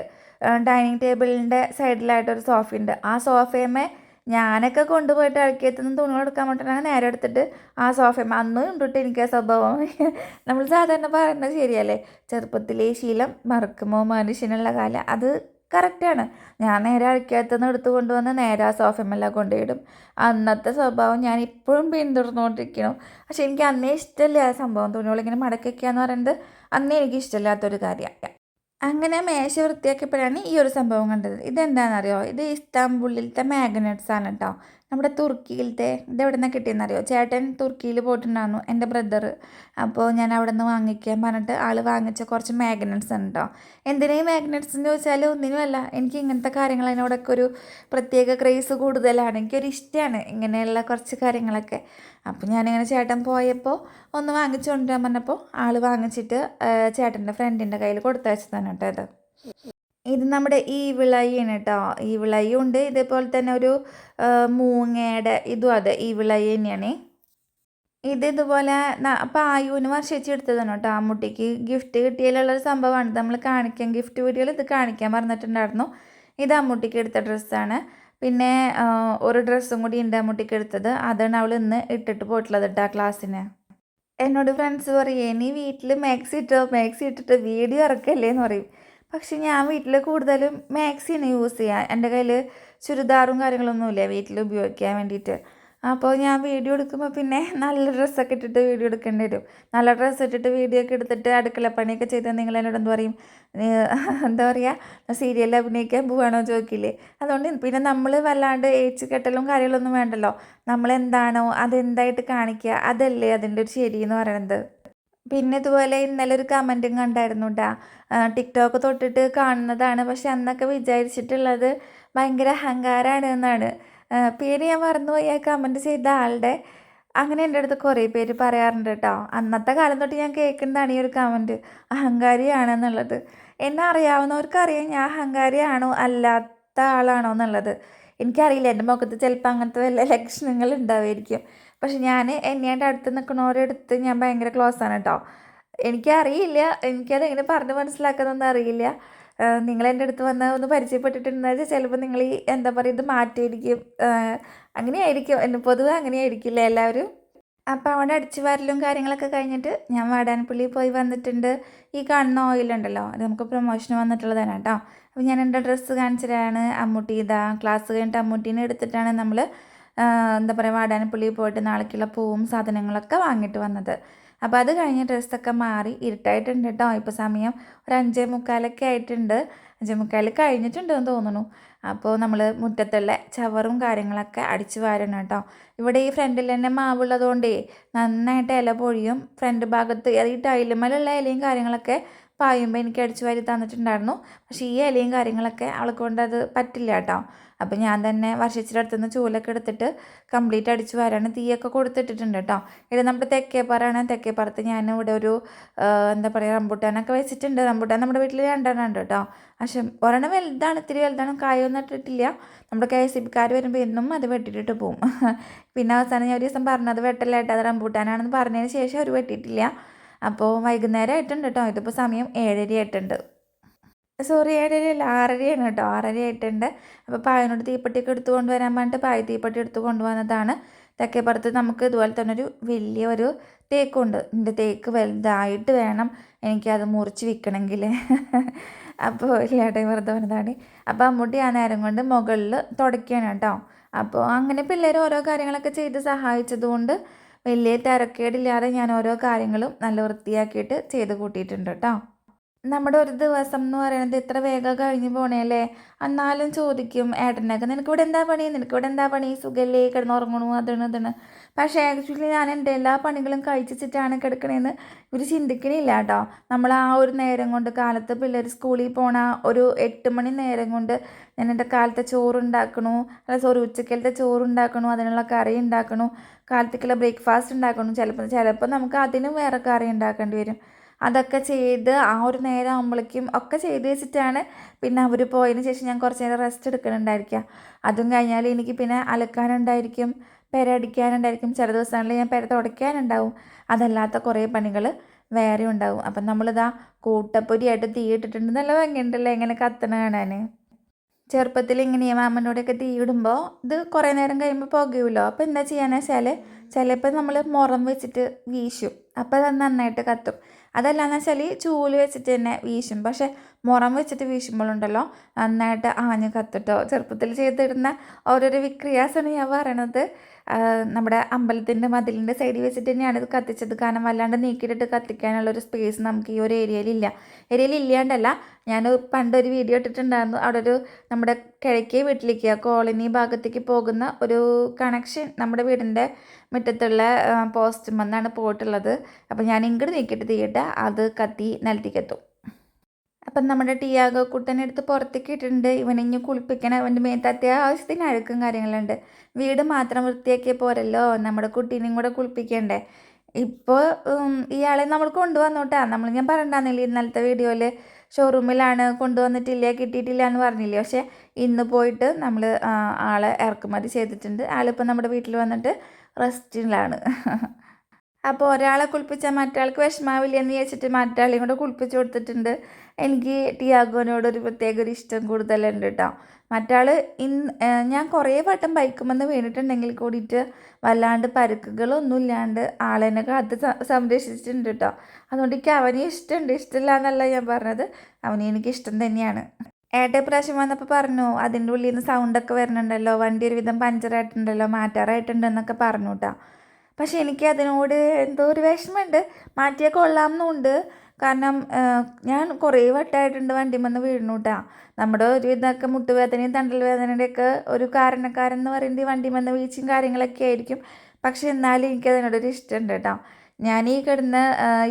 ഡൈനിങ് ടേബിളിന്റെ സൈഡിലായിട്ടൊരു സോഫയുണ്ട് ആ സോഫയമേ ഞാനൊക്കെ കൊണ്ടുപോയിട്ട് അഴക്കിയത്തുനിന്ന് തുണികൾ എടുക്കാൻ വേണ്ടിയിട്ടാണ് നേരെ എടുത്തിട്ട് ആ സോഫയമ്മ അന്നും ഉണ്ടിട്ട് എനിക്ക് ആ സ്വഭാവം. നമ്മൾ സാധാരണ പറയുന്നത് ശരിയല്ലേ? ചെറുപ്പത്തിലെ ശീലം മറക്കുമോ മനുഷ്യനുള്ള കാലം? അത് കറക്റ്റാണ്. ഞാൻ നേരെ അഴിക്കകത്തുനിന്ന് എടുത്തു കൊണ്ടുവന്ന് നേരെ ആ സോഫമെല്ലാം കൊണ്ടുപോയിടും. അന്നത്തെ സ്വഭാവം ഞാൻ ഇപ്പോഴും പിന്തുടർന്നുകൊണ്ടിരിക്കണം പക്ഷെ എനിക്ക് അന്നേ ഇഷ്ടമില്ല ആ സംഭവം. തുണികളിങ്ങനെ മടക്കിക്കുക എന്ന് പറയുന്നത് അന്നേ എനിക്ക് ഇഷ്ടമില്ലാത്തൊരു കാര്യമാണ്. അങ്ങനെ മേശ വൃത്തിയാക്കിയപ്പോഴാണ് ഈ ഒരു സംഭവം കണ്ടത്. ഇതെന്താണെന്നറിയോ? ഇത് ഇസ്താംബുളിലത്തെ മാഗ്നറ്റ്സ് ആണ് കേട്ടോ. നമ്മുടെ തുർക്കിയിലത്തെ ഇത് എവിടെ നിന്നാണ് കിട്ടിയെന്നറിയോ? ചേട്ടൻ തുർക്കിയിൽ പോയിട്ടുണ്ടായിരുന്നു എന്റെ ബ്രദർ അപ്പോൾ ഞാൻ അവിടെ നിന്ന് വാങ്ങിക്കാൻ പറഞ്ഞിട്ട് ആൾ വാങ്ങിച്ച കുറച്ച് മാഗ്നറ്റ്സ് ഉണ്ട്? കേട്ടോ എന്തിനാ ഈ മാഗ്നറ്റ്സ് എന്ന് ചോദിച്ചാൽ ഒന്നിനുമല്ല എനിക്ക് ഇങ്ങനത്തെ കാര്യങ്ങൾ അതിനോടൊക്കെ ഒരു പ്രത്യേക ക്രേസ് കൂടുതലാണ്. എനിക്കൊരു ഇഷ്ടമാണ് ഇങ്ങനെയുള്ള കുറച്ച് കാര്യങ്ങളൊക്കെ. അപ്പോൾ ഞാനിങ്ങനെ ചേട്ടൻ പോയപ്പോൾ ഒന്ന് വാങ്ങിച്ചു കൊണ്ടുവരാൻ പറഞ്ഞപ്പോൾ ആൾ വാങ്ങിച്ചിട്ട് ചേട്ടന്റെ ഫ്രണ്ടിന്റെ കയ്യിൽ കൊടുത്തയച്ചതാണ് കേട്ടോ ഇത്. ഇത് നമ്മുടെ ഈ വിളയാണ് കേട്ടോ ഈ വിളയും ഉണ്ട്. ഇതേപോലെ തന്നെ ഒരു മൂങ്ങയുടെ ഇതും അതെ ഈ വിളയ തന്നെയാണ്. ഇത് ഇതുപോലെ അപ്പം ആയുവിന് വർഷിച്ച് എടുത്തതാണ് കേട്ടോ അമ്മൂട്ടിക്ക് ഗിഫ്റ്റ് കിട്ടിയാലുള്ളൊരു സംഭവമാണ് നമ്മൾ കാണിക്കാൻ ഗിഫ്റ്റ് വീഡിയോയിൽ ഇത് കാണിക്കാൻ പറഞ്ഞിട്ടുണ്ടായിരുന്നു ഇത് അമ്മൂട്ടിക്ക് എടുത്ത ഡ്രസ്സാണ് പിന്നെ ഒരു ഡ്രസ്സും കൂടി ഉണ്ട് അമ്മൂട്ടിക്ക് എടുത്തത്. അതാണ് അവൾ ഇന്ന് ഇട്ടിട്ട് പോയിട്ടുള്ളത് കേട്ടോ ആ ക്ലാസ്സിന്. എന്നോട് ഫ്രണ്ട്സ് പറയും നീ വീട്ടിൽ മാക്സി ഇട്ടോ? മാക്സി ഇട്ടിട്ട് വീഡിയോ ഇറക്കല്ലേ? എന്ന് പറയും. പക്ഷെ ഞാൻ വീട്ടിൽ കൂടുതലും മാക്സിയാണ് യൂസ് ചെയ്യുക. എന്റെ കയ്യിൽ ചുരിദാറും കാര്യങ്ങളൊന്നുമില്ല വീട്ടിൽ ഉപയോഗിക്കാൻ വേണ്ടിയിട്ട്. അപ്പോൾ ഞാൻ വീഡിയോ എടുക്കുമ്പോൾ പിന്നെ നല്ല ഡ്രസ്സൊക്കെ ഇട്ടിട്ട് വീഡിയോ എടുക്കേണ്ടി വരും. നല്ല ഡ്രസ്സ് ഇട്ടിട്ട് വീഡിയോ ഒക്കെ എടുത്തിട്ട് അടുക്കള പണിയൊക്കെ ചെയ്താൽ നിങ്ങൾ എന്നോട് എന്ത് പറയും? എന്താ പറയുക സീരിയലിൽ അഭിനയിക്കാൻ പോവാണോ? ചോദിക്കില്ലേ. അതുകൊണ്ട് പിന്നെ നമ്മൾ വല്ലാണ്ട് ഏച്ച് കെട്ടലും കാര്യങ്ങളൊന്നും വേണ്ടല്ലോ. നമ്മൾ എന്താണോ അതെന്തായിട്ട് കാണിക്കുക അതല്ലേ അതിന്റെ ഒരു ശരി എന്ന് പറയുന്നത് പിന്നെ ഇതുപോലെ ഇന്നലെ ഒരു കമന്റും കണ്ടായിരുന്നു കേട്ടോ ടിക്ടോക്ക് തൊട്ടിട്ട് കാണുന്നതാണ്. പക്ഷെ അന്നൊക്കെ വിചാരിച്ചിട്ടുള്ളത് ഭയങ്കര അഹങ്കാരമാണ് എന്നാണ് പേര് ഞാൻ മറന്നുപോയി ആ കമന്റ് ചെയ്ത ആളുടെ. അങ്ങനെ എന്റെ അടുത്ത് കുറേ പേര് പറയാറുണ്ട് കേട്ടോ. അന്നത്തെ കാലം തൊട്ട് ഞാൻ കേൾക്കുന്നതാണ് ഈ ഒരു കമന്റ്. അഹങ്കാരിയാണെന്നുള്ളത്. എന്നെ അറിയാവുന്നവർക്കറിയാം ഞാൻ അഹങ്കാരിയാണോ അല്ലാത്ത ആളാണോ എന്നുള്ളത്. എനിക്കറിയില്ല. എന്റെ മുഖത്ത് ചിലപ്പോൾ അങ്ങനത്തെ വല്ല ലക്ഷണങ്ങൾ ഉണ്ടാവുമായിരിക്കും. പക്ഷെ ഞാൻ എന്നെയാണ്ട് അടുത്ത് നിൽക്കണവരടുത്ത് ഞാൻ ഭയങ്കര ക്ലോസ് ആണ് കേട്ടോ എനിക്കറിയില്ല. എനിക്കത് എങ്ങനെ പറഞ്ഞ് മനസ്സിലാക്കുന്നൊന്നും അറിയില്ല. നിങ്ങൾ എന്റെ അടുത്ത് വന്ന് ഒന്ന് പരിചയപ്പെട്ടിട്ടുണ്ടെന്ന് ചിലപ്പോൾ നിങ്ങൾ ഈ എന്താ പറയുക ഇത് മാറ്റിയിരിക്കും. അങ്ങനെയായിരിക്കും. എന്നെ പൊതുവെ അങ്ങനെയായിരിക്കില്ല എല്ലാവരും? അപ്പോൾ അവിടെ അടിച്ചു വരലും കാര്യങ്ങളൊക്കെ കഴിഞ്ഞിട്ട് ഞാൻ വാടാനപ്പള്ളി പോയി വന്നിട്ടുണ്ട്. ഈ കാണുന്ന ഓയിലുണ്ടല്ലോ അത് നമുക്ക് പ്രൊമോഷന് വന്നിട്ടുള്ളതാണ് കേട്ടോ അപ്പോൾ ഞാൻ എന്റെ ഡ്രസ്സ് കാണിച്ചിട്ടാണ് അമ്മൂട്ടി ഇതാ ക്ലാസ് കഴിഞ്ഞിട്ട് അമ്മൂട്ടീനെ എടുത്തിട്ടാണ് നമ്മൾ എന്താ പറയുക വാടാനപ്പള്ളിയിൽ പോയിട്ട് നാളേക്കുള്ള പൂവും സാധനങ്ങളൊക്കെ വാങ്ങിയിട്ട് വന്നത്. അപ്പോൾ അത് കഴിഞ്ഞ് ഡ്രസ്സൊക്കെ മാറി ഇരുട്ടായിട്ടുണ്ട് കേട്ടോ. ഇപ്പോൾ സമയം ഒരു അഞ്ചേ മുക്കാലൊക്കെ ആയിട്ടുണ്ട്. അഞ്ചേ മുക്കാൽ കഴിഞ്ഞിട്ടുണ്ടെന്ന് തോന്നുന്നു. അപ്പോൾ നമ്മൾ മുറ്റത്തുള്ള ചവറും കാര്യങ്ങളൊക്കെ അടിച്ചു വാരണം കേട്ടോ. ഇവിടെ ഈ ഫ്രണ്ടിൽ തന്നെ മാവുള്ളതുകൊണ്ടേ നന്നായിട്ട് ഇല പൊഴിയും ഫ്രണ്ട് ഭാഗത്ത് ഈ ടൈലുമലുള്ള ഇലയും കാര്യങ്ങളൊക്കെ പായുമ്പോൾ എനിക്ക് അടിച്ചു വാരി തന്നിട്ടുണ്ടായിരുന്നു. പക്ഷേ ഈ ഇലയും കാര്യങ്ങളൊക്കെ അവൾക്ക് കൊണ്ട് അത് പറ്റില്ല കേട്ടോ. അപ്പോൾ ഞാൻ തന്നെ വർഷിച്ചിന്റെ അടുത്തുനിന്ന് ചൂലൊക്കെ എടുത്തിട്ട് കംപ്ലീറ്റ് അടിച്ചു വാരാണ് തീയൊക്കെ കൊടുത്തിട്ടിട്ടുണ്ട് കേട്ടോ. ഇത് നമ്മുടെ തെക്കേപ്പാറാണ്. തെക്കേപ്പാറത്ത് ഞാൻ ഇവിടെ ഒരു എന്താ പറയുക റംബൂട്ടാനൊക്കെ വെച്ചിട്ടുണ്ട്. റംബൂട്ടാൻ നമ്മുടെ വീട്ടിൽ രണ്ടെണ്ണം ഉണ്ട് കേട്ടോ. പക്ഷെ ഒരെണ്ണം വലുതാണ്. ഇത്തിരി വലുതാണ്. കായൊന്നും ഇട്ടിട്ടില്ല. നമ്മുടെ കെ എസ് ബിക്കാർ വരുമ്പോൾ എന്നും അത് വെട്ടിയിട്ടിട്ട് പോകും പിന്നെ അവസാനം ഞാൻ ഒരു ദിവസം പറഞ്ഞത് വെട്ടല്ലേട്ടാ അത് റംബൂട്ടാനാണെന്ന് പറഞ്ഞതിന് ശേഷം അവർ വെട്ടിയിട്ടില്ല. അപ്പോൾ വൈകുന്നേരം ആയിട്ടുണ്ട് കേട്ടോ ഇതിപ്പോൾ സമയം ഏഴര ആയിട്ടുണ്ട്. സോറി ഏഴരയല്ല ആറരയാണ് കേട്ടോ ആറര ആയിട്ടുണ്ട്. അപ്പോൾ പായനോട് തീപ്പെട്ടിയൊക്കെ എടുത്തു കൊണ്ടുവരാൻ പറഞ്ഞിട്ട് പായ തീപ്പെട്ടി എടുത്തു കൊണ്ടുവന്നതാണ്. തെക്കേപ്പുറത്ത് നമുക്ക് ഇതുപോലെ തന്നെ ഒരു വലിയ ഒരു തേക്കുണ്ട്. എന്റെ തേക്ക് വലുതായിട്ട് വേണം. എനിക്കത് മുറിച്ച് വിൽക്കണമെങ്കിൽ. അപ്പോൾ ഇല്ലാട്ടെ വെറുതെ വന്നതാണ് അപ്പോൾ അമ്മൂട്ടി ആ നേരം കൊണ്ട് മുകളിൽ തുടയ്ക്കുകയാണ് കേട്ടോ അപ്പോൾ അങ്ങനെ പിള്ളേർ ഓരോ കാര്യങ്ങളൊക്കെ ചെയ്ത് സഹായിച്ചതുകൊണ്ട് വലിയ തിരക്കേടില്ലാതെ ഞാൻ ഓരോ കാര്യങ്ങളും നല്ല വൃത്തിയാക്കിയിട്ട് ചെയ്ത് കൂട്ടിയിട്ടുണ്ട് കേട്ടോ. നമ്മുടെ ഒരു ദിവസം എന്ന് പറയുന്നത് ഇത്ര വേഗം പോണേ പോണേല്ലേ എന്നാലും ചോദിക്കും ഏട്ടനൊക്കെ നിനക്ക് ഇവിടെ എന്താ പണി? നിനക്ക് ഇവിടെ എന്താ പണി? സുഖല്ലേ? കിടന്നുറങ്ങണു അതാണ് അതാണ് പക്ഷേ ആക്ച്വലി ഞാൻ എന്റെ എല്ലാ പണികളും കഴിച്ചിട്ടാണ് കിടക്കണേന്ന് ഇവർ ചിന്തിക്കണില്ല കേട്ടോ. നമ്മൾ ആ ഒരു നേരം കൊണ്ട് കാലത്ത് പിള്ളേർ സ്കൂളിൽ പോണ ഒരു എട്ട് മണി നേരം കൊണ്ട് ഞാൻ എന്റെ കാലത്തെ ചോറുണ്ടാക്കണു അല്ല സോറി ഉച്ചക്കലത്തെ ചോറുണ്ടാക്കണു അതിനുള്ള കറി ഉണ്ടാക്കണു കാലത്തേക്കുള്ള ബ്രേക്ക്ഫാസ്റ്റ് ഉണ്ടാക്കണു. ചിലപ്പോൾ ചിലപ്പോൾ നമുക്ക് അതിനും വേറെ കറി ഉണ്ടാക്കേണ്ടി വരും. അതൊക്കെ ചെയ്ത് ആ ഒരു നേരം ആകുമ്പോഴേക്കും ഒക്കെ ചെയ്ത് വെച്ചിട്ടാണ് പിന്നെ അവർ പോയതിന് ശേഷം ഞാൻ കുറച്ച് നേരം റെസ്റ്റ് എടുക്കുന്നുണ്ടായിരിക്കുക അതും കഴിഞ്ഞാൽ എനിക്ക് പിന്നെ അലക്കാനുണ്ടായിരിക്കും പെര അടിക്കാനുണ്ടായിരിക്കും. ചില ദിവസങ്ങളിൽ ഞാൻ പെര തുടയ്ക്കാനുണ്ടാവും. അതല്ലാത്ത കുറേ പണികൾ വേറെ ഉണ്ടാവും. അപ്പം നമ്മളിതാ കൂട്ടപ്പൊരിയായിട്ട് തീ ഇട്ടിട്ടുണ്ട്. നല്ല ഭംഗിയുണ്ടല്ലോ എങ്ങനെ കത്തണ കാണാൻ ചെറുപ്പത്തിൽ ഇങ്ങനെ മാമനോടൊക്കെ തീ ഇടുമ്പോൾ ഇത് കുറേ നേരം കഴിയുമ്പോൾ പുകയുമല്ലോ. അപ്പോൾ എന്താ ചെയ്യാന്ന് വെച്ചാൽ ചിലപ്പോൾ നമ്മൾ മുറം വെച്ചിട്ട് വീശും. അപ്പോൾ അത് നന്നായിട്ട് കത്തും. അതല്ലാന്ന് വെച്ചാൽ ചൂൽ വെച്ചിട്ട് തന്നെ വീശും. പക്ഷെ മുറം വെച്ചിട്ട് വീശുമ്പോഴുണ്ടല്ലോ നന്നായിട്ട് ആഞ്ഞ് കത്തിട്ടോ ചെറുപ്പത്തിൽ ചെയ്തിരുന്ന ഓരോരോ വിക്രിയാസമാണ് ഞാൻ പറയണത്. നമ്മുടെ അമ്പലത്തിന്റെ മതിലിന്റെ സൈഡിൽ വെച്ചിട്ട് തന്നെയാണ് ഇത് കത്തിച്ചത്. കാരണം വല്ലാണ്ട് നീക്കിയിട്ടിട്ട് കത്തിക്കാനുള്ള ഒരു സ്പേസ് നമുക്ക് ഈ ഒരു ഏരിയയിലില്ല ഏരിയയിൽ ഇല്ലാണ്ടല്ല ഞാൻ പണ്ടൊരു വീഡിയോ ഇട്ടിട്ടുണ്ടായിരുന്നു. അവിടെ ഒരു നമ്മുടെ കിഴക്കേ വീട്ടിലേക്ക് കോളനി ഭാഗത്തേക്ക് പോകുന്ന ഒരു കണക്ഷൻ നമ്മുടെ വീടിന്റെ മുറ്റത്തുള്ള പോസ്റ്റുമെന്നാണ് പോയിട്ടുള്ളത്. അപ്പോൾ ഞാൻ ഇങ്ങോട്ട് നീക്കിയിട്ട് തീയിട്ട് അത് കത്തി നിലത്തിക്കെത്തും. അപ്പം നമ്മുടെ ടിയാഗോ കുട്ടനെ എടുത്ത് പുറത്തേക്ക് ഇട്ടിട്ടുണ്ട്. ഇവനെ ഇനി കുളിപ്പിക്കണം അവന്റെ മേത്ത് അത്യാവശ്യത്തിന് അഴുക്കും കാര്യങ്ങളുണ്ട്. വീട് മാത്രം വൃത്തിയാക്കിയ പോരല്ലോ? നമ്മുടെ കുട്ടീനെയും കൂടെ കുളിപ്പിക്കണ്ടേ? ഇപ്പോൾ ഇയാളെ നമ്മൾ കൊണ്ടുവന്നോട്ടാ. നമ്മൾ ഞാൻ പറഞ്ഞില്ല ഇന്നലത്തെ വീഡിയോയിൽ ഷോറൂമിലാണ് കൊണ്ടുവന്നിട്ടില്ല കിട്ടിയിട്ടില്ല എന്ന് പറഞ്ഞില്ലേ? പക്ഷേ ഇന്ന് പോയിട്ട് നമ്മൾ ആളെ ഇറക്കുമതി ചെയ്തിട്ടുണ്ട്. ആളിപ്പോൾ നമ്മുടെ വീട്ടിൽ വന്നിട്ട് റെസ്റ്റിലാണ്. അപ്പോൾ ഒരാളെ കുളിപ്പിച്ചാൽ മറ്റാൾക്ക് വിഷമാവില്ല എന്ന് വിചാരിച്ചിട്ട് മറ്റാളെയും കൂടെ കുളിപ്പിച്ച് കൊടുത്തിട്ടുണ്ട്. എനിക്ക് ടിയാഗോനോട് ഒരു പ്രത്യേക ഒരു ഇഷ്ടം കൂടുതലുണ്ട് കേട്ടോ മറ്റാൾ ഇന്ന് ഞാൻ കുറേ വട്ടം ബൈക്കുമെന്ന് വീണിട്ടുണ്ടെങ്കിൽ കൂടിയിട്ട് വല്ലാണ്ട് പരുക്കുകളൊന്നും ഇല്ലാണ്ട് ആളെന്നെ കാത്ത് സംരക്ഷിച്ചിട്ടുണ്ട് കേട്ടോ അതുകൊണ്ട് എനിക്ക് അവനെ ഇഷ്ടമുണ്ട്. ഇഷ്ടമില്ല എന്നല്ല ഞാൻ പറഞ്ഞത്. അവനെ എനിക്ക് ഇഷ്ടം തന്നെയാണ്. ഏട്ടൻ പ്രാവശ്യം വന്നപ്പോൾ പറഞ്ഞു അതിന്റെ ഉള്ളിൽ നിന്ന് സൗണ്ടൊക്കെ വരുന്നുണ്ടല്ലോ. വണ്ടി ഒരുവിധം പഞ്ചറായിട്ടുണ്ടല്ലോ മാറ്റാറായിട്ടുണ്ടെന്നൊക്കെ പറഞ്ഞു കേട്ടോ പക്ഷെ എനിക്ക് അതിനോട് എന്തോ ഒരു വിഷമമുണ്ട്. മാറ്റിയാൽ കൊള്ളാമെന്നുണ്ട് കാരണം ഞാൻ കുറേ വട്ടമായിട്ടുണ്ട് വണ്ടിമെന്ന് വീഴുന്നു കേട്ടോ നമ്മുടെ ഒരു ഇതൊക്കെ മുട്ടുവേദനയും തണ്ടൽ വേദനയുടെയൊക്കെ ഒരു കാരണക്കാരൻ എന്ന് പറയുന്നത് വണ്ടിമെന്ന് വീഴ്ചയും കാര്യങ്ങളൊക്കെ ആയിരിക്കും. പക്ഷെ എന്നാലും എനിക്ക് അതിനോടൊരു ഇഷ്ടമുണ്ട് കേട്ടോ. ഞാൻ ഈ കിടന്ന്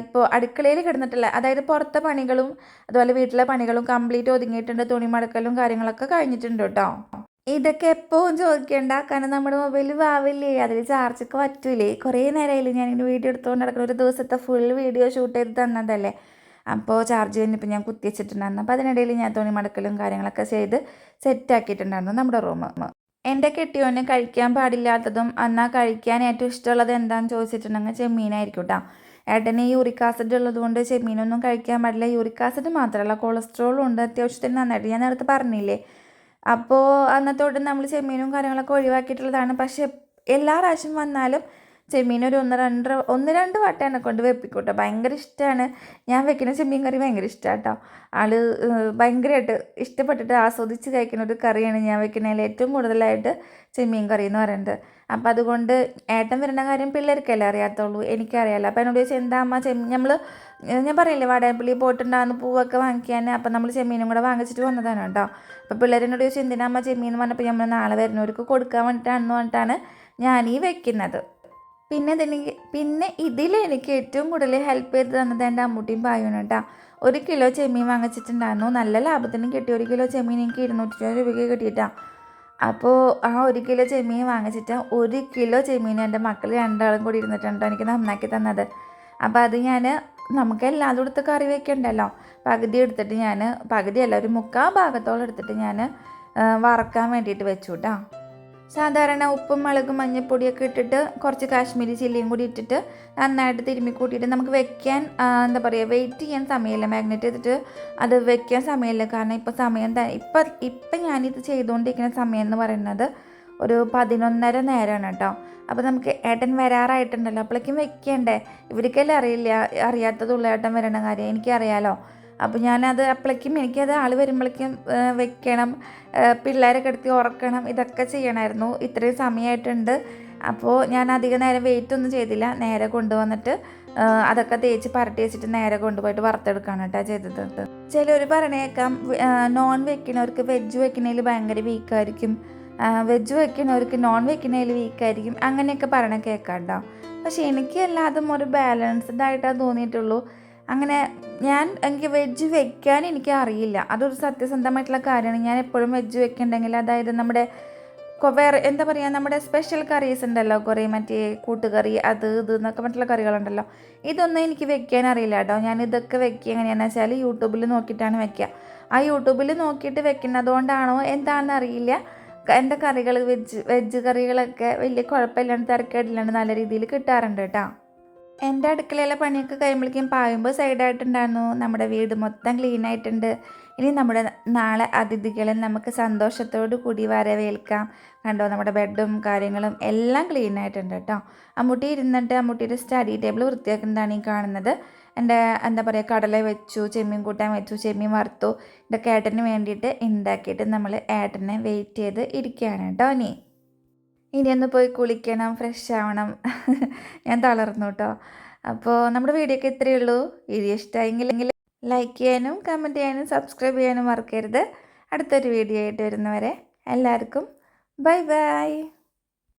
ഇപ്പോൾ അടുക്കളയിൽ കിടന്നിട്ടില്ല അതായത് പുറത്തെ പണികളും അതുപോലെ വീട്ടിലെ പണികളും കംപ്ലീറ്റ് ഒതുങ്ങിയിട്ടുണ്ട്. തുണി മടക്കലും കാര്യങ്ങളൊക്കെ കഴിഞ്ഞിട്ടുണ്ട് കേട്ടോ. ഇതൊക്കെ എപ്പോഴും ചോദിക്കേണ്ട. കാരണം നമ്മുടെ മൊബൈൽ വാവില്ലേ? അതിൽ ചാർജൊക്കെ പറ്റൂലേ? കുറേ നേരമായില്ലേ ഞാനിങ്ങനെ വീഡിയോ എടുത്തുകൊണ്ട് നടക്കുന്ന ഒരു ദിവസത്തെ ഫുൾ വീഡിയോ ഷൂട്ട് ചെയ്ത് തന്നതല്ലേ? അപ്പോൾ ചാർജ് കഴിഞ്ഞപ്പോൾ ഞാൻ കുത്തി വെച്ചിട്ടുണ്ടായിരുന്നു അപ്പോൾ അതിനിടയിൽ ഞാൻ തുണി മടക്കലും കാര്യങ്ങളൊക്കെ ചെയ്ത് സെറ്റാക്കിയിട്ടുണ്ടായിരുന്നു നമ്മുടെ റൂം എന്റെ കെട്ടിയോനെ കഴിക്കാൻ പാടില്ലാത്തതും എന്നാൽ കഴിക്കാൻ ഏറ്റവും ഇഷ്ടമുള്ളത് എന്താണെന്ന് ചോദിച്ചിട്ടുണ്ടെങ്കിൽ ചെമ്മീനായിരിക്കും കേട്ടോ ഏട്ടന് യൂറിക് ആസിഡ് ഉള്ളതുകൊണ്ട് ചെമ്മീനൊന്നും കഴിക്കാൻ പാടില്ല. യൂറിക് ആസിഡ് മാത്രമല്ല കൊളസ്ട്രോളും ഉണ്ട്. അത്യാവശ്യത്തിന് നന്നായിട്ട്. ഞാൻ നേരത്തെ പറഞ്ഞില്ലേ? അപ്പോൾ അന്നത്തോട്ട് നമ്മൾ ചെമ്മീനും കാര്യങ്ങളൊക്കെ ഒഴിവാക്കിയിട്ടുള്ളതാണ്. പക്ഷേ എല്ലാ പ്രാവശ്യം വന്നാലും ചെമ്മീൻ ഒരു ഒന്ന് രണ്ട് ഒന്ന് രണ്ട് വട്ടം എന്നെ കൊണ്ട് വെപ്പിക്കൂട്ടോ ഭയങ്കര ഇഷ്ടമാണ് ഞാൻ വെക്കുന്ന ചെമ്മീൻ കറി ഭയങ്കര ഇഷ്ടമാണ് കേട്ടോ ആൾ ഭയങ്കരമായിട്ട് ഇഷ്ടപ്പെട്ടിട്ട് ആസ്വദിച്ച് കഴിക്കുന്ന ഒരു കറിയാണ് ഞാൻ വെക്കുന്നതിൽ ഏറ്റവും കൂടുതലായിട്ട് ചെമ്മീൻ കറി എന്ന് പറയുന്നത്. അപ്പോൾ അതുകൊണ്ട് ഏട്ടൻ വരുന്ന കാര്യം പിള്ളേർക്കല്ലേ അറിയാത്തുള്ളൂ എനിക്കറിയാമല്ലോ അപ്പോൾ എന്നോട് ചോദിച്ചാൽ എന്താ അമ്മ ചെമ്മീൻ? നമ്മൾ ഞാൻ പറയില്ലേ വാടകപ്പള്ളി പോയിട്ടുണ്ടാകുന്ന പൂവൊക്കെ വാങ്ങിക്കാൻ അപ്പോൾ നമ്മൾ ചെമ്മീനും കൂടെ വാങ്ങിച്ചിട്ട് വന്നതാണ് കേട്ടോ. അപ്പോൾ പിള്ളേരെന്നോട് ചോദിച്ചാൽ എന്തിനാ അമ്മ ചെമ്മീൻ? എന്ന് പറഞ്ഞപ്പോൾ നമ്മൾ നാളെ വരുന്നവർക്ക് കൊടുക്കാൻ വേണ്ടിയിട്ടാണെന്ന് പറഞ്ഞിട്ടാണ് ഈ വെക്കുന്നത്. പിന്നെ ഇതെനിക്ക് പിന്നെ ഇതിൽ എനിക്ക് ഏറ്റവും കൂടുതൽ ഹെൽപ്പ് ചെയ്ത് തന്നത് എന്റെ അമ്മൂട്ടിയും പായുമാണ് കേട്ടോ. ഒരു കിലോ ചെമ്മീൻ വാങ്ങിച്ചിട്ടുണ്ടായിരുന്നു. നല്ല ലാഭത്തിന് കിട്ടി. ഒരു കിലോ ചെമ്മീൻ എനിക്ക് ഇരുന്നൂറ്റി രൂപയ്ക്ക് കിട്ടിയിട്ടാണ് അപ്പോൾ ആ ഒരു കിലോ ചെമ്മീൻ വാങ്ങിച്ചിട്ട് ഒരു കിലോ ചെമ്മീൻ എന്റെ മക്കൾ രണ്ടാളും കൂടി ഇരുന്നിട്ടുണ്ടോ എനിക്ക് നന്നാക്കി തന്നത്. അപ്പോൾ അത് ഞാൻ നമുക്ക് എല്ലാതും എടുത്ത് കറി വെക്കണ്ടല്ലോ. പകുതി എടുത്തിട്ട് ഞാൻ പകുതിയല്ല ഒരു മുക്കാൽ ഭാഗത്തോളം എടുത്തിട്ട് ഞാൻ വറക്കാൻ വേണ്ടിയിട്ട് വെച്ചു കേട്ടോ സാധാരണ ഉപ്പും മുളകും മഞ്ഞൾപ്പൊടിയൊക്കെ ഇട്ടിട്ട് കുറച്ച് കാശ്മീരി ചില്ലിയും കൂടി ഇട്ടിട്ട് നന്നായിട്ട് തിരുമ്മി കൂട്ടിയിട്ട് നമുക്ക് വെക്കാൻ എന്താ പറയുക വെയിറ്റ് ചെയ്യാൻ സമയമില്ല. മാഗ്നറ്റ് ചെയ്തിട്ട് അത് വെക്കാൻ സമയമില്ല. കാരണം ഇപ്പോൾ സമയം ഇപ്പം ഇപ്പം ഞാനിത് ചെയ്തുകൊണ്ടിരിക്കുന്ന സമയം എന്ന് പറയുന്നത് ഒരു പതിനൊന്നര നേരമാണ് കേട്ടോ. അപ്പോൾ നമുക്ക് ഏട്ടൻ വരാറായിട്ടുണ്ടല്ലോ. അപ്പോഴേക്കും വെക്കണ്ടേ? ഇവർക്കെല്ലാം അറിയില്ല അറിയാത്തതുള്ള ഏട്ടൻ വരണ കാര്യം എനിക്കറിയാലോ. അപ്പോൾ ഞാനത് അപ്പോഴേക്കും എനിക്കത് ആൾ വരുമ്പോഴേക്കും വെക്കണം പിള്ളേരെ കിടത്തി ഉറക്കണം ഇതൊക്കെ ചെയ്യണമായിരുന്നു. ഇത്രയും സമയമായിട്ടുണ്ട്. അപ്പോൾ ഞാൻ അധിക നേരം വെയിറ്റ് ഒന്നും ചെയ്തില്ല. നേരെ കൊണ്ടുവന്നിട്ട് അതൊക്കെ തേച്ച് പരട്ടി വെച്ചിട്ട് നേരെ കൊണ്ടുപോയിട്ട് വറുത്തെടുക്കാണ് കേട്ടോ ചെയ്തത്. ചിലർ പറയണേക്കാം നോൺ വെക്കുന്നവർക്ക് വെജ് വെക്കുന്നതിൽ ഭയങ്കര വീക്കായിരിക്കും വെജ് വെക്കുന്നവർക്ക് നോൺ വെക്കുന്നതിൽ വീക്കായിരിക്കും അങ്ങനെയൊക്കെ പറയണ കേൾക്കാം കേട്ടോ. പക്ഷേ എനിക്ക് എല്ലാതും ഒരു ബാലൻസ്ഡ് ആയിട്ടാണ് തോന്നിയിട്ടുള്ളൂ. അങ്ങനെ ഞാൻ എനിക്ക് വെജ് വെക്കാൻ എനിക്ക് അറിയില്ല. അതൊരു സത്യസന്ധമായിട്ടുള്ള കാര്യമാണ്. ഞാൻ എപ്പോഴും വെജ് വെക്കുന്നുണ്ടെങ്കിൽ അതായത് നമ്മുടെ വേറെ എന്താ പറയുക നമ്മുടെ സ്പെഷ്യൽ കറീസ് ഉണ്ടല്ലോ കുറേ മറ്റേ കൂട്ടുകറി അത് ഇത് എന്നൊക്കെ മറ്റുള്ള കറികളുണ്ടല്ലോ. ഇതൊന്നും എനിക്ക് വെക്കാൻ അറിയില്ല കേട്ടോ. ഞാൻ ഇതൊക്കെ വെക്കുക എങ്ങനെയാണെന്ന് വെച്ചാൽ യൂട്യൂബിൽ നോക്കിയിട്ടാണ് വെക്കുക. ആ യൂട്യൂബിൽ നോക്കിയിട്ട് വെക്കുന്നതുകൊണ്ടാണോ എന്താണെന്ന് അറിയില്ല. എന്റെ കറികൾ വെജ് വെജ് കറികളൊക്കെ വലിയ കുഴപ്പമില്ലാണ്ട് തിരക്കേടില്ലാണ്ട് നല്ല രീതിയിൽ കിട്ടാറുണ്ട് കേട്ടോ. എന്റെ അടുക്കളയിലെ പണിയൊക്കെ കഴിയുമ്പോഴേക്കും പായുമ്പോൾ സൈഡായിട്ടുണ്ടായിരുന്നു. നമ്മുടെ വീട് മൊത്തം ക്ലീൻ ആയിട്ടുണ്ട്. ഇനി നമ്മുടെ നാളെ അതിഥികളെ നമുക്ക് സന്തോഷത്തോടു കൂടി വരവേൽക്കാം. കണ്ടോ നമ്മുടെ ബെഡും കാര്യങ്ങളും എല്ലാം ക്ലീൻ ആയിട്ടുണ്ട് കേട്ടോ. അമ്മൂട്ടി ഇരുന്നിട്ട് അമ്മൂട്ടിയുടെ സ്റ്റഡി ടേബിൾ വൃത്തിയാക്കുന്നതാണ് ഈ കാണുന്നത്. എന്റെ എന്താ പറയുക കടല വെച്ചു ചെമ്മീൻ കൂട്ടാൻ വെച്ചു ചെമ്മീൻ വറുത്തു. ഇതൊക്കെ ഏട്ടന് വേണ്ടിയിട്ട് ഉണ്ടാക്കിയിട്ട് നമ്മൾ ഏട്ടനെ വെയിറ്റ് ചെയ്ത് ഇരിക്കുകയാണ് കേട്ടോ നീ ഇനി ഒന്ന് പോയി കുളിക്കണം ഫ്രഷ് ആവണം. ഞാൻ തളർന്നു കേട്ടോ അപ്പോൾ നമ്മുടെ വീഡിയോ ഒക്കെ ഇത്രയേ ഉള്ളൂ. വീഡിയോ ഇഷ്ടമായെങ്കിൽ ലൈക്ക് ചെയ്യാനും കമന്റ് ചെയ്യാനും സബ്സ്ക്രൈബ് ചെയ്യാനും മറക്കരുത്. അടുത്തൊരു വീഡിയോ ആയിട്ട് വരുന്നവരെ എല്ലാവർക്കും ബൈ ബൈ